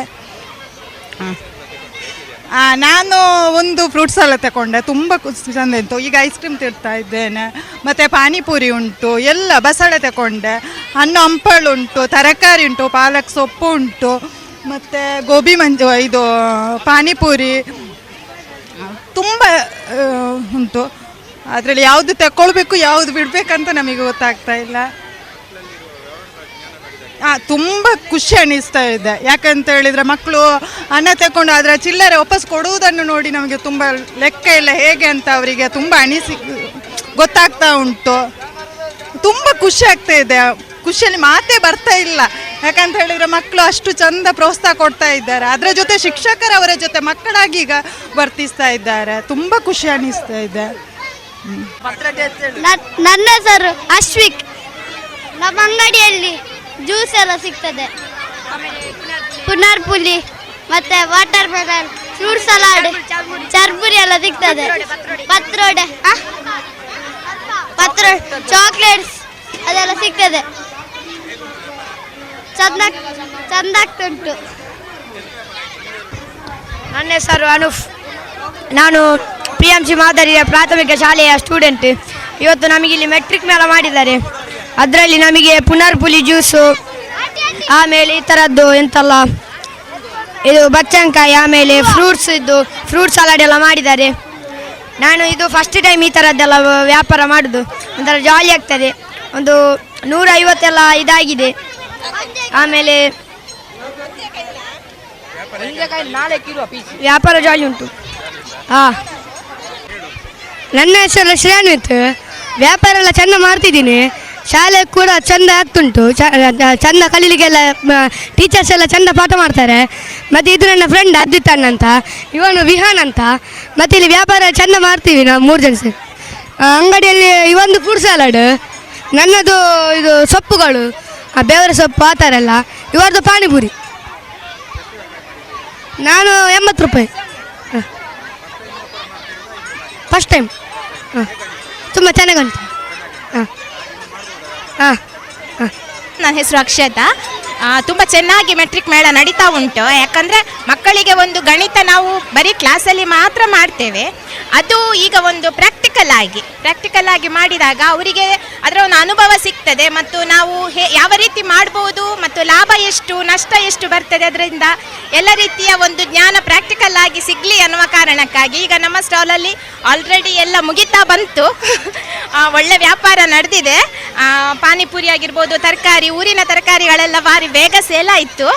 ನಾನು ಒಂದು ಫ್ರೂಟ್ಸ್ ಎಲ್ಲ ತಗೊಂಡೆ ತುಂಬ ಚಂದ ಇತ್ತು. ಈಗ ಐಸ್ ಕ್ರೀಮ್ ತಿರ್ತಾ ಇದ್ದೇನೆ, ಮತ್ತು ಪಾನಿಪುರಿ ಉಂಟು, ಎಲ್ಲ ಬಸಳೆ ತಗೊಂಡೆ ಹಣ್ಣು ಹಂಪಳು ಉಂಟು, ತರಕಾರಿ ಉಂಟು, ಪಾಲಕ್ ಸೊಪ್ಪು ಉಂಟು. ಮತ್ತು ಗೋಬಿ ಮಂಜು, ಇದು, ಪಾನಿಪುರಿ. ತುಂಬ ಉಂಟು. ಅದರಲ್ಲಿ ಯಾವುದು ತಗೊಳ್ಬೇಕು ಯಾವುದು ಬಿಡಬೇಕಂತ ನಮಗೆ ಗೊತ್ತಾಗ್ತಾ ಇಲ್ಲ. ಹಾಂ ತುಂಬ ಖುಷಿ ಅನ್ನಿಸ್ತಾ ಇದೆ. ಯಾಕಂತ ಹೇಳಿದರೆ ಮಕ್ಕಳು ಅನ್ನ ತಗೊಂಡು ಅದರ ಚಿಲ್ಲರೆ ವಾಪಸ್ ಕೊಡುವುದನ್ನು ನೋಡಿ ನಮಗೆ ತುಂಬ ಲೆಕ್ಕ ಇಲ್ಲ ಹೇಗೆ ಅಂತ ಅವರಿಗೆ ತುಂಬ ಅನಿಸಿ, ಗೊತ್ತಾಗ್ತಾ ಉಂಟು. ತುಂಬ ಖುಷಿ ಆಗ್ತಾ ಇದೆ. ಖುಷಿಯಲ್ಲಿ ಮಾತೇ ಬರ್ತಾ ಇಲ್ಲ. ಯಾಕಂತ ಹೇಳಿದ್ರೆ ಮಕ್ಕಳು ಅಷ್ಟು ಚಂದ ಪ್ರೋತ್ಸಾಹ ಕೊಡ್ತಾ ಇದ್ದಾರೆ. ಅದರ ಜೊತೆ ಶಿಕ್ಷಕರು ಅವರ ಜೊತೆ ಮಕ್ಕಳಾಗಿ ಈಗ ವರ್ತಿಸ್ತಾ ಇದ್ದಾರೆ. ತುಂಬ ಖುಷಿ ಅನಿಸ್ತಾ ಇದೆ. ನನ್ನ ಹೆಸರು ಅಶ್ವಿಕ್. ನಮ್ಮ ಅಂಗಡಿಯಲ್ಲಿ ಜ್ಯೂಸ್ ಎಲ್ಲ ಸಿಗ್ತದೆ. ಪುನರ್ಪುಲಿ, ಮತ್ತೆ ವಾಟರ್ ಮೆಲನ್ ಫ್ರೂಟ್ ಸಲಾಡ್, ಚರ್ಬುರಿ ಎಲ್ಲ ಸಿಗ್ತದೆ. ಪತ್ರೋಡೆ. ಪತ್ರೋಡೆ ಪತ್ರ ಚಾಕ್ಲೇಟ್ಸ್ ಅದೆಲ್ಲ ಸಿಗ್ತದೆ. ಚಂದ ಚಂದಾಗ್ತುಂಟು ನನ್ನ ಹೆಸರು ಅನುಫ್. ನಾನು ಪಿ ಎಂ ಸಿ ಮಾದರಿಯ ಪ್ರಾಥಮಿಕ ಶಾಲೆಯ ಸ್ಟೂಡೆಂಟ್ ಇವತ್ತು ನಮಗಿಲ್ಲಿ ಮೆಟ್ರಿಕ್ ಮೇಳ ಮಾಡಿದ್ದಾರೆ. ಅದರಲ್ಲಿ ನಮಗೆ ಪುನರ್ಪುಲಿ ಜ್ಯೂಸು ಆಮೇಲೆ ಈ ಥರದ್ದು ಎಂತಲ್ಲ, ಇದು ಬಚ್ಚಂಕಾಯಿ, ಆಮೇಲೆ ಫ್ರೂಟ್ಸ್ ಇದ್ದು ಫ್ರೂಟ್ ಸಲಾಡ್ ಎಲ್ಲ ಮಾಡಿದ್ದಾರೆ. ನಾನು ಇದು ಫಸ್ಟ್ ಟೈಮ್ ಈ ಥರದ್ದೆಲ್ಲ ವ್ಯಾಪಾರ ಮಾಡೋದು. ಒಂಥರ ಜಾಲಿ ಆಗ್ತದೆ. ಒಂದು ನೂರೈವತ್ತೆಲ್ಲ ಇದಾಗಿದೆ. ಆಮೇಲೆ ವ್ಯಾಪಾರ ಜಾಲಿ ಉಂಟು. ಹಾಂ. ನನ್ನ ಹೆಸರು ಶ್ರೇಯಾನ್ವಿತ್ ವ್ಯಾಪಾರ ಎಲ್ಲ ಚೆಂದ ಮಾಡ್ತಿದ್ದೀನಿ. ಶಾಲೆ ಕೂಡ ಚೆಂದ ಆಗ್ತುಂಟು. ಚಂದ ಕಲೀಲಿಕ್ಕೆಲ್ಲ ಟೀಚರ್ಸ್ ಎಲ್ಲ ಚಂದ ಪಾಠ ಮಾಡ್ತಾರೆ. ಮತ್ತು ಇದು ನನ್ನ ಫ್ರೆಂಡ್ ಅದ್ವಿತ್ ಅಣ್ಣ ಅಂತ ಇವನು ವಿಹಾನ್ ಅಂತ. ಮತ್ತು ಇಲ್ಲಿ ವ್ಯಾಪಾರ ಚಂದ ಮಾಡ್ತೀವಿ ನಾವು ಮೂರು ಜನ ಸೇರಿ. ಅಂಗಡಿಯಲ್ಲಿ ಇವೊಂದು ಫ್ರೂಟ್ ಸಲಾಡ್ ನನ್ನದು ಇದು ಸೊಪ್ಪುಗಳು. ಆ ಬೇವರ ಸೊಪ್ಪು ಆ ಥರ ಎಲ್ಲ ಪಾನಿಪುರಿ. ನಾನು ಎಂಬತ್ತು ರೂಪಾಯಿ. ಫಸ್ಟ್ ಟೈಮ್ ಹಾಂ. ತುಂಬ ಚೆನ್ನಾಗಿ ಹಾಂ. ಹಾಂ. ಹಾಂ. ನನ್ನ ಹೆಸರು ಅಕ್ಷತಾ. ತುಂಬ ಚೆನ್ನಾಗಿ ಮೆಟ್ರಿಕ್ ಮೇಳ ನಡೀತಾ ಉಂಟು. ಯಾಕಂದರೆ ಮಕ್ಕಳಿಗೆ ಒಂದು ಗಣಿತ ನಾವು ಬರೀ ಕ್ಲಾಸಲ್ಲಿ ಮಾತ್ರ ಮಾಡ್ತೇವೆ. ಅದು ಈಗ ಒಂದು ಪ್ರಾಕ್ಟಿಕಲ್ ಆಗಿ ಪ್ರಾಕ್ಟಿಕಲ್ ಆಗಿ ಮಾಡಿದಾಗ ಅವರಿಗೆ ಅದರ ಒಂದು ಅನುಭವ ಸಿಗ್ತದೆ ಮತ್ತು ನಾವು ಹೇ, ಯಾವ ರೀತಿ ಮಾಡ್ಬೋದು ಮತ್ತು ಲಾಭ ಎಷ್ಟು, ನಷ್ಟ ಎಷ್ಟು ಬರ್ತದೆ ಅದರಿಂದ ಎಲ್ಲ ರೀತಿಯ ಒಂದು ಜ್ಞಾನ ಪ್ರಾಕ್ಟಿಕಲ್ ಆಗಿ ಸಿಗಲಿ ಅನ್ನುವ ಕಾರಣಕ್ಕಾಗಿ ಈಗ ನಮ್ಮ ಸ್ಟಾಲಲ್ಲಿ ಆಲ್ರೆಡಿ ಎಲ್ಲ ಮುಗಿತಾ ಬಂತು. ಒಳ್ಳೆ ವ್ಯಾಪಾರ ನಡೆದಿದೆ. ಪಾನಿಪುರಿ ಆಗಿರ್ಬೋದು, ತರಕಾರಿ, ಊರಿನ ತರಕಾರಿಗಳೆಲ್ಲ ಭಾರಿ ಬೇಗ ಸೇಲ್ ಆಯಿತು.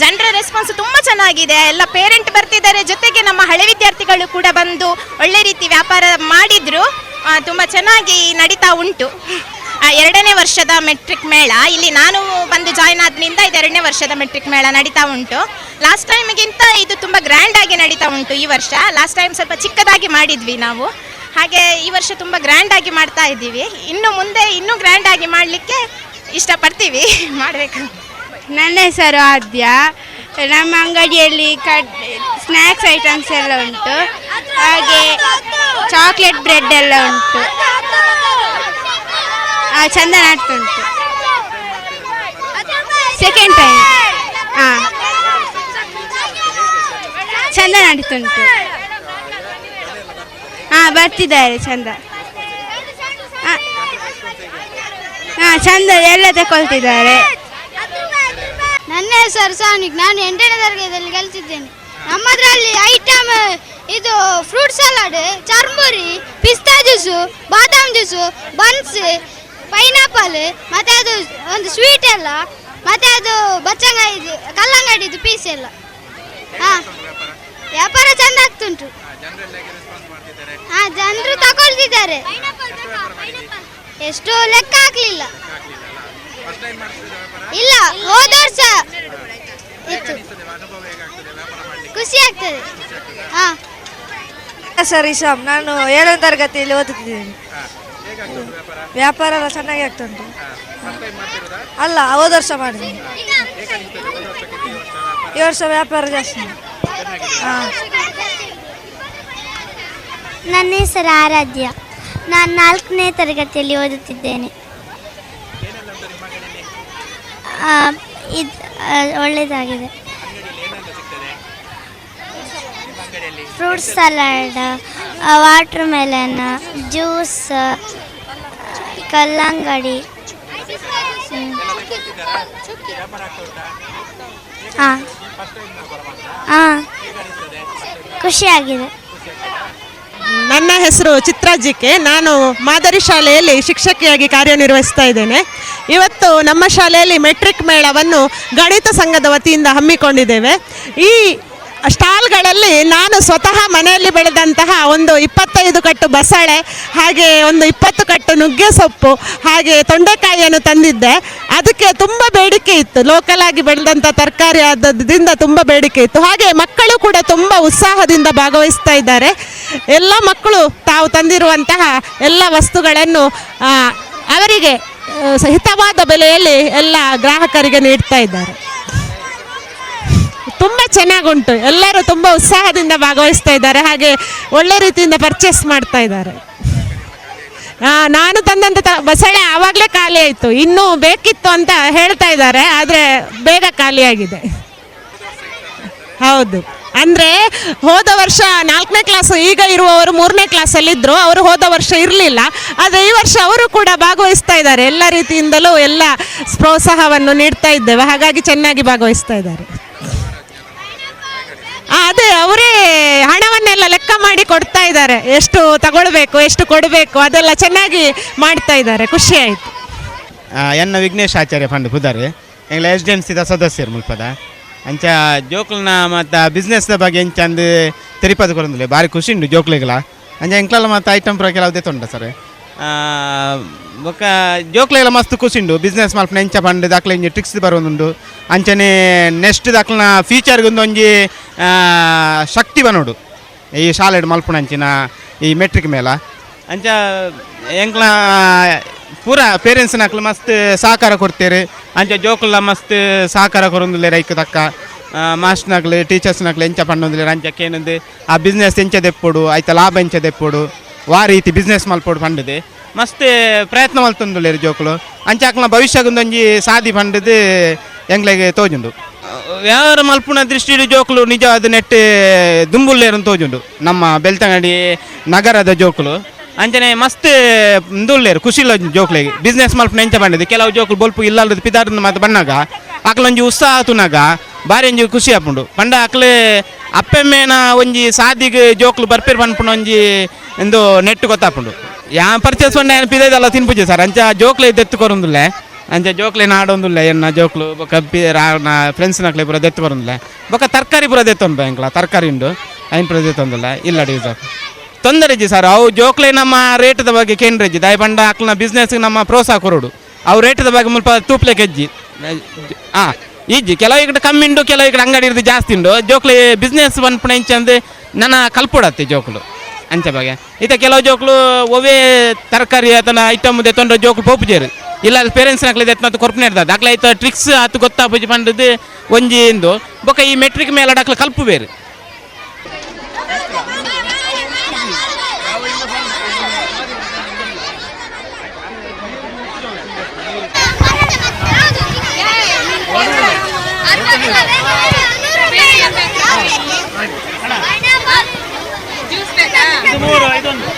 ಜನರ ರೆಸ್ಪಾನ್ಸ್ ತುಂಬ ಚೆನ್ನಾಗಿದೆ. ಎಲ್ಲ ಪೇರೆಂಟ್ ಬರ್ತಿದ್ದಾರೆ. ಜೊತೆಗೆ ನಮ್ಮ ಹಳೆ ವಿದ್ಯಾರ್ಥಿಗಳು ಕೂಡ ಬಂದು ಒಳ್ಳೆ ರೀತಿ ವ್ಯಾಪಾರ ಮಾಡಿದ್ರು. ತುಂಬ ಚೆನ್ನಾಗಿ ನಡೀತಾ ಉಂಟು. ಎರಡನೇ ವರ್ಷದ ಮೆಟ್ರಿಕ್ ಮೇಳ. ಇಲ್ಲಿ ನಾನು ಬಂದು ಜಾಯ್ನ್ ಆದ್ರಿಂದ ಇದು ಎರಡನೇ ವರ್ಷದ ಮೆಟ್ರಿಕ್ ಮೇಳ ನಡೀತಾ ಉಂಟು. ಲಾಸ್ಟ್ ಟೈಮ್ಗಿಂತ ಇದು ತುಂಬ ಗ್ರ್ಯಾಂಡ್ ಆಗಿ ನಡೀತಾ ಉಂಟು ಈ ವರ್ಷ. ಲಾಸ್ಟ್ ಟೈಮ್ ಸ್ವಲ್ಪ ಚಿಕ್ಕದಾಗಿ ಮಾಡಿದ್ವಿ ನಾವು. ಹಾಗೆ ಈ ವರ್ಷ ತುಂಬ ಗ್ರ್ಯಾಂಡ್ ಆಗಿ ಮಾಡ್ತಾ ಇದ್ದೀವಿ. ಇನ್ನು ಮುಂದೆ ಇನ್ನೂ ಗ್ರ್ಯಾಂಡ್ ಆಗಿ ಮಾಡಲಿಕ್ಕೆ ಇಷ್ಟಪಡ್ತೀವಿ. <laughs> ಮಾಡಬೇಕು. ನನ್ನ ಹೆಸರು ಆದ್ಯ. ನಮ್ಮ ಅಂಗಡಿಯಲ್ಲಿ ಕಡ್ ಸ್ನ್ಯಾಕ್ಸ್ ಐಟಮ್ಸ್ ಎಲ್ಲ ಉಂಟು. ಹಾಗೆ ಚಾಕ್ಲೇಟ್ ಬ್ರೆಡ್ ಎಲ್ಲ ಉಂಟು. ಚಂದ ಉಂಟು. ಸೆಕೆಂಡ್ ಟೈಮ್ ಹಾಂ ಚಂದ ನಡೀತುಂಟು ಹಾಂ ಬರ್ತಿದ್ದಾರೆ ಚಂದ. ಹಾಂ ಚಂದ ಎಲ್ಲ ತಗೊಳ್ತಿದ್ದಾರೆ ನನ್ನ ಹೆಸರು ಸಾನಿಕ್ ನಾನು ಎಂಟನೇ ತರಗತಿಯಲ್ಲಿ ಕಲಿಸಿದ್ದೇನೆ ನಮ್ಮದ್ರಲ್ಲಿ ಐಟಮ್ ಇದು ಫ್ರೂಟ್ ಸಲಾಡ್ ಚರ್ಮುರಿ ಪಿಸ್ತಾ ಜ್ಯೂಸು ಬಾದಾಮ್ ಜ್ಯೂಸು ಬನ್ಸ್ ಪೈನಾಪಲ್ ಮತ್ತೆ ಅದು ಒಂದು ಸ್ವೀಟ್ ಎಲ್ಲ ಮತ್ತೆ ಅದು ಬಚ್ಚಂಗಾಯಿದು ಕಲ್ಲಂಗಡಿದು ಪೀಸ್ ಎಲ್ಲ. ಹಾಂ. ವ್ಯಾಪಾರ ಚಂದ ಆಗ್ತುಂಟು. ಹಾಂ ಜನರು ತಗೊಳ್ತಿದ್ದಾರೆ. ಎಷ್ಟು ಲೆಕ್ಕ ಹಾಕ್ಲಿಲ್ಲ. ಇಲ್ಲ ಹೋದ ವರ್ಷ. ಇತ್ತು. ಖುಷಿ ಆಗ್ತದೆ. ಹಾ. ಸರ್ ಇಶಾಮ್ ನಾನು ಏಳನೇ ತರಗತಿಯಲ್ಲಿ ಓದುತ್ತಿದ್ದೇನೆ. ವ್ಯಾಪಾರ? ಎಲ್ಲ ಚೆನ್ನಾಗಿ ಆಗ್ತುಂಟು. ಅಲ್ಲ ಹೋದ ವರ್ಷ ಮಾಡಿದ್ದೀನಿ ಈ ವರ್ಷ ವ್ಯಾಪಾರ? ಜಾಸ್ತಿ. ಹಾಂ. ನನ್ನ ಹೆಸರು ಆರಾಧ್ಯ. ನಾನು ನಾಲ್ಕನೇ ತರಗತಿಯಲ್ಲಿ ಓದುತ್ತಿದ್ದೇನೆ. ಇದು ಒಳ್ಳೆಯದಾಗಿದೆ fruit salad watermelon juice ಕಲ್ಲಂಗಡಿ. ಹಾಂ. ಹಾಂ. ಖುಷಿಯಾಗಿದೆ. ನನ್ನ ಹೆಸರು ಚಿತ್ರಾಜಿಕೆ ನಾನು ಮಾದರಿ ಶಾಲೆಯಲ್ಲಿ ಶಿಕ್ಷಕಿಯಾಗಿ ಕಾರ್ಯನಿರ್ವಹಿಸ್ತಾ ಇದ್ದೇನೆ. ಇವತ್ತು ನಮ್ಮ ಶಾಲೆಯಲ್ಲಿ ಮೆಟ್ರಿಕ್ ಮೇಳವನ್ನು ಗಣಿತ ಸಂಘದ ವತಿಯಿಂದ ಹಮ್ಮಿಕೊಂಡಿದ್ದೇವೆ. ಈ ಸ್ಟಾಲ್ಗಳಲ್ಲಿ ನಾನು ಸ್ವತಃ ಮನೆಯಲ್ಲಿ ಬೆಳೆದಂತಹ ಒಂದು ಇಪ್ಪತ್ತೈದು ಕಟ್ಟು ಬಸಳೆ, ಹಾಗೆ ಒಂದು ಇಪ್ಪತ್ತು ಕಟ್ಟು ನುಗ್ಗೆ ಸೊಪ್ಪು, ಹಾಗೆ ತೊಂಡೆಕಾಯಿಯನ್ನು ತಂದಿದ್ದೆ. ಅದಕ್ಕೆ ತುಂಬ ಬೇಡಿಕೆ ಇತ್ತು. ಲೋಕಲ್ ಆಗಿ ಬೆಳೆದಂಥ ತರಕಾರಿ ಆದದ್ದರಿಂದ ತುಂಬ ಬೇಡಿಕೆ ಇತ್ತು. ಹಾಗೆ ಮಕ್ಕಳು ಕೂಡ ತುಂಬ ಉತ್ಸಾಹದಿಂದ ಭಾಗವಹಿಸ್ತಾ ಇದ್ದಾರೆ. ಎಲ್ಲ ಮಕ್ಕಳು ತಾವು ತಂದಿರುವಂತಹ ಎಲ್ಲ ವಸ್ತುಗಳನ್ನು ಅವರಿಗೆ ಸಹಿತವಾದ ಹಿತವಾದ ಬೆಲೆಯಲ್ಲಿ ಎಲ್ಲ ಗ್ರಾಹಕರಿಗೆ ನೀಡ್ತಾ ಇದ್ದಾರೆ. ತುಂಬ ಚೆನ್ನಾಗುಂಟು. ಎಲ್ಲರೂ ತುಂಬ ಉತ್ಸಾಹದಿಂದ ಭಾಗವಹಿಸ್ತಾ ಇದ್ದಾರೆ. ಹಾಗೆ ಒಳ್ಳೆ ರೀತಿಯಿಂದ ಪರ್ಚೇಸ್ ಮಾಡ್ತಾ ಇದ್ದಾರೆ. ನಾನು ತಂದಂಥ ಬಸಳೆ ಆವಾಗಲೇ ಖಾಲಿ ಆಯಿತು. ಇನ್ನೂ ಬೇಕಿತ್ತು ಅಂತ ಹೇಳ್ತಾ ಇದ್ದಾರೆ, ಆದರೆ ಬೇಗ ಖಾಲಿಯಾಗಿದೆ ಹೌದು. ಅಂದರೆ ಹೋದ ವರ್ಷ ನಾಲ್ಕನೇ ಕ್ಲಾಸ್ ಈಗ ಇರುವವರು ಮೂರನೇ ಕ್ಲಾಸಲ್ಲಿದ್ದರು ಅವರು ಹೋದ ವರ್ಷ ಇರಲಿಲ್ಲ. ಆದರೆ ಈ ವರ್ಷ ಅವರು ಕೂಡ ಭಾಗವಹಿಸ್ತಾ ಇದ್ದಾರೆ. ಎಲ್ಲ ರೀತಿಯಿಂದಲೂ ಎಲ್ಲ ಪ್ರೋತ್ಸಾಹವನ್ನು ನೀಡ್ತಾ ಇದ್ದೇವೆ. ಹಾಗಾಗಿ ಚೆನ್ನಾಗಿ ಭಾಗವಹಿಸ್ತಾ ಇದ್ದಾರೆ. ಅದೇ, ಅವರೇ ಹಣವನ್ನೆಲ್ಲ ಲೆಕ್ಕ ಮಾಡಿ ಕೊಡ್ತಾ ಇದ್ದಾರೆ. ಎಷ್ಟು ತಗೊಳ್ಬೇಕು, ಎಷ್ಟು ಕೊಡಬೇಕು, ಅದೆಲ್ಲ ಚೆನ್ನಾಗಿ ಮಾಡ್ತಾ ಇದ್ದಾರೆ. ಖುಷಿ ಆಯಿತು. ಎನ್ನ ವಿಘ್ನೇಶ್ ಆಚಾರ್ಯ ಫಂಡ್ ಪುದಾರ್ ಎಂಗ್ಲ ಎಸ್ ಡಿ ಎಂ ಸಿದ ಸದಸ್ಯರು ಮುಲ್ಪದ. ಅಂಚ ಜೋಕ್ಲನ ಮತ್ತು ಬಿಸ್ನೆಸ್ದ ಬಗ್ಗೆ ಎಂಚಂದು ತೆರಿಪದ ಕೊರಂದಿಲ್ಲ ಭಾರಿ ಖುಷಿ ಉಂಟು ಜೋಕ್ಲಿಗಳ ಅಂಚ ಎಂಕ್ಲಲ್ಲ ಮತ್ತು ಐಟಮ್ ಪ್ರಕಾರ ಅದೇ ತೊಂಡ ಸರ್ ಬೊಕ್ಕ ಜೋಕ್ಲೆಲ ಮಸ್ತ್ ಖುಷಿಂಡು ಬಿಸ್ನೆಸ್ ಮಲ್ಪನ ಎಂಚ ಪಂಡ್ ದಾಖಲೆ ಇಂಜಿ ಟ್ರಿಕ್ಸ್ ಬರೋದುಂಡು ಅಂಚನೆ ನೆಕ್ಸ್ಟ್ ದಾಖಲನ ಫ್ಯೂಚರ್ಗೆ ಒಂದು ಒಂಜಿ ಆ, ಶಕ್ತಿ ಬನೋಡು ಈ ಶಾಲೆಡ್ ಮಲ್ಪುಣ ಅಂಚಿನ ಈ ಮೆಟ್ರಿಕ್ ಮೇಲ ಅಂಚ ಎಂಕ್ಲ ಪೂರ ಪೇರೆಂಟ್ಸ್ ನಕ್ಲು ಮಸ್ತ್ ಸಹಕಾರ ಕೊಡ್ತೇರು ಅಂಚ ಜೋಕುಲ್ಲ ಮಸ್ತ್ ಸಹಕಾರ ಕೊರೊಂದುಲ್ಲೆ ರೈಕ್ ತಕ್ಕ ಮಾಸ್ಟರ್ ನಕ್ಲು ಟೀಚರ್ಸ್ ನಕ್ಲು ಎಂಚ ಪಂಡೊಂದುಲ್ಲೆ ಅಂಚಕ್ಕೆ ಏನಂದು ಆ ಬಿಸ್ನೆಸ್ ಎಂಚ ದೆಪ್ಪೊಡು ಲಾಭ ಎಂಚ ದೆಪ್ಪೊಡು ವಾ ರೀತಿ ಬಿಸ್ನೆಸ್ ಮಲ್ಪೊಡು ಪಂಡದು ಮಸ್ತ್ ಪ್ರಯತ್ನ ಮಲ್ತೊಂದುಲ್ಲೆರ್ ಜೋಕುಲು. ಅಂಚಾಕ್ಲ ಭವಿಷ್ಯಗೊಂದೊಂಜಿ ಸಾಧಿ ಪಂಡದು ಎಂಗ್ಲೆಗೆ ತೋಜುಂಡು. ವ್ಯವಹಾರ ಮಲ್ಪುನ ದೃಷ್ಟಿಡು ಜೋಕುಲು ನಿಜ ಅದು ನೆಟ್ ದುಂಬುಲ್ಲೇರು ತೋಜುಂಡು. ನಮ್ಮ ಬೆಳ್ತಂಗಡಿ ನಗರದ ಜೋಕುಲು. ಅಂಚನೆ ಮಸ್ತ್ ದುಲ್ಲೇರು ಖುಷಿಲ ಜೋಕ್ಲೆಗೆ. ಬಿಸ್ನೆಸ್ ಮಲ್ಪನ ಎಂಚ ಬಂದಿದೆ ಕೆಲವು ಜೋಕುಲು ಬೊಲ್ಪು ಇಲ್ಲದ ಪಿದಾರ್ನ ಮಾತು ಬಣ್ಣಾಗ. ಅಕ್ಲೊಂಜಿ ಉತ್ಸಾಹ ತುನಾಗ ಬಾರಿ ಒಂಜಿ ಖುಷಿ ಆಪುಂಡು. ಪಂಡ ಅಕ್ಲೆ ಅಪ್ಪೆಮ್ಮೇನ ಒಂಜಿ ಸಾದಿಗೆ ಜೋಕ್ಲು ಬರ್ಪೇರು ಪನ್ಪುನ ಒಂಜಿ ಎಂದು ನೆಟ್ ಗೊತ್ತಾಪುಂಡು. ಯಾ ಪರ್ಚೇಸ್ ಪಂಡ ಏನು ಇದೆಲ್ಲ ಸರ್. ಅಂಚ ಜೋಕ್ಲೆ ದೆತ್ತು ಕೊರೊಂದುಲ್ಲೆ ಅಂಚ ಜೋಕ್ಲೆ ನಾಡೊಂದುಲ್ಲ, ಎನ್ನ ಜೋಕ್ಲು ಪಿ ರಾ ಫ್ರೆಂಡ್ಸ್ ನಕ್ಲೆ ಪೂರ ದೆತ್ತು ಕೊರೊಂದುಲ್ಲೆ ಬೊಕ ತರಕಾರಿ ಪೂರ ದೆತ್ತೊಂದು ಬ್ಯಾಂಕ್ಲ, ತರಕಾರಿ ಉಂಡು, ಐನ್ ಪೂರ ದೆತ್ತೊಂದುಲ್ಲ. ಇಲ್ಲ ಡೀಸರ್ ತೊಂದರೆ ಇಜ್ಜಿ ಸರ್, ಅವು ಜೋಕ್ಲೆ ನಮ್ಮ ರೇಟದ ಬಗ್ಗೆ ಕೇಂದ್ರ ಇಜ್ಜಿ. ದಾಯ್ ಪಂಡ ಅಕ್ಲನ ಬಿಸ್ನೆಸ್ ನಮ್ಮ ಪ್ರೋತ್ಸಾಹ ಕೊರೋಡು ಅವು ರೇಟದ ಬಗ್ಗೆ ಮುಲ್ಪ ತೂಪ್ಲೆ ಕೆಜ್ಜಿ. ಹಾಂ ಇಜ್ಜಿ, ಕೆಲವು ಕಡೆ ಕಮ್ಮಿ ಉಂಡು, ಕೆಲವು ಕಡೆ ಅಂಗಡಿ ಇರ್ದು ಜಾಸ್ತಿ ಉಂಡು. ಜೋಕ್ಲೆ ಬಿಸ್ನೆಸ್ ಒಂದು ಇಂಚ ಅಂದ್ರೆ ನನ್ನ ಕಲ್ಪುಡತ್ತೆ ಜೋಕ್ಲು. ಅಂಚ ಬಗ್ಗೆ ಇತ ಕೆಲವು ಜೋಕ್ಲು ಒವೇ ತರಕಾರಿ ಅದನ್ನ ಐಟಮ್ ದೆತ್ತೊಂಡ್ರೆ ಜೋಕ್ಲು ಪೋಪುಜೇರು ಇಲ್ಲ ಪೇರೆಂಟ್ಸ್ ನಕ್ಲೆ ದೆತ್ ಮತ್ತು ಕೊರ್ಪನೆ ಇರ್ತದೆ. ದಾಖಲೆ ಐತ ಟ್ರಿಕ್ಸ್ ಅತ್ತು ಗೊತ್ತಾಪುಜಿ ಪಂಡದು ಒಂಜಿ ಇಂದು. ಬೊಕ ಈ ಮೆಟ್ರಿಕ್ ಮೇಲೆ ಅಡಕ್ಲ ಕಲ್ಪು ಬೇರೆ. ಮೂರು ಐದೊಂದು.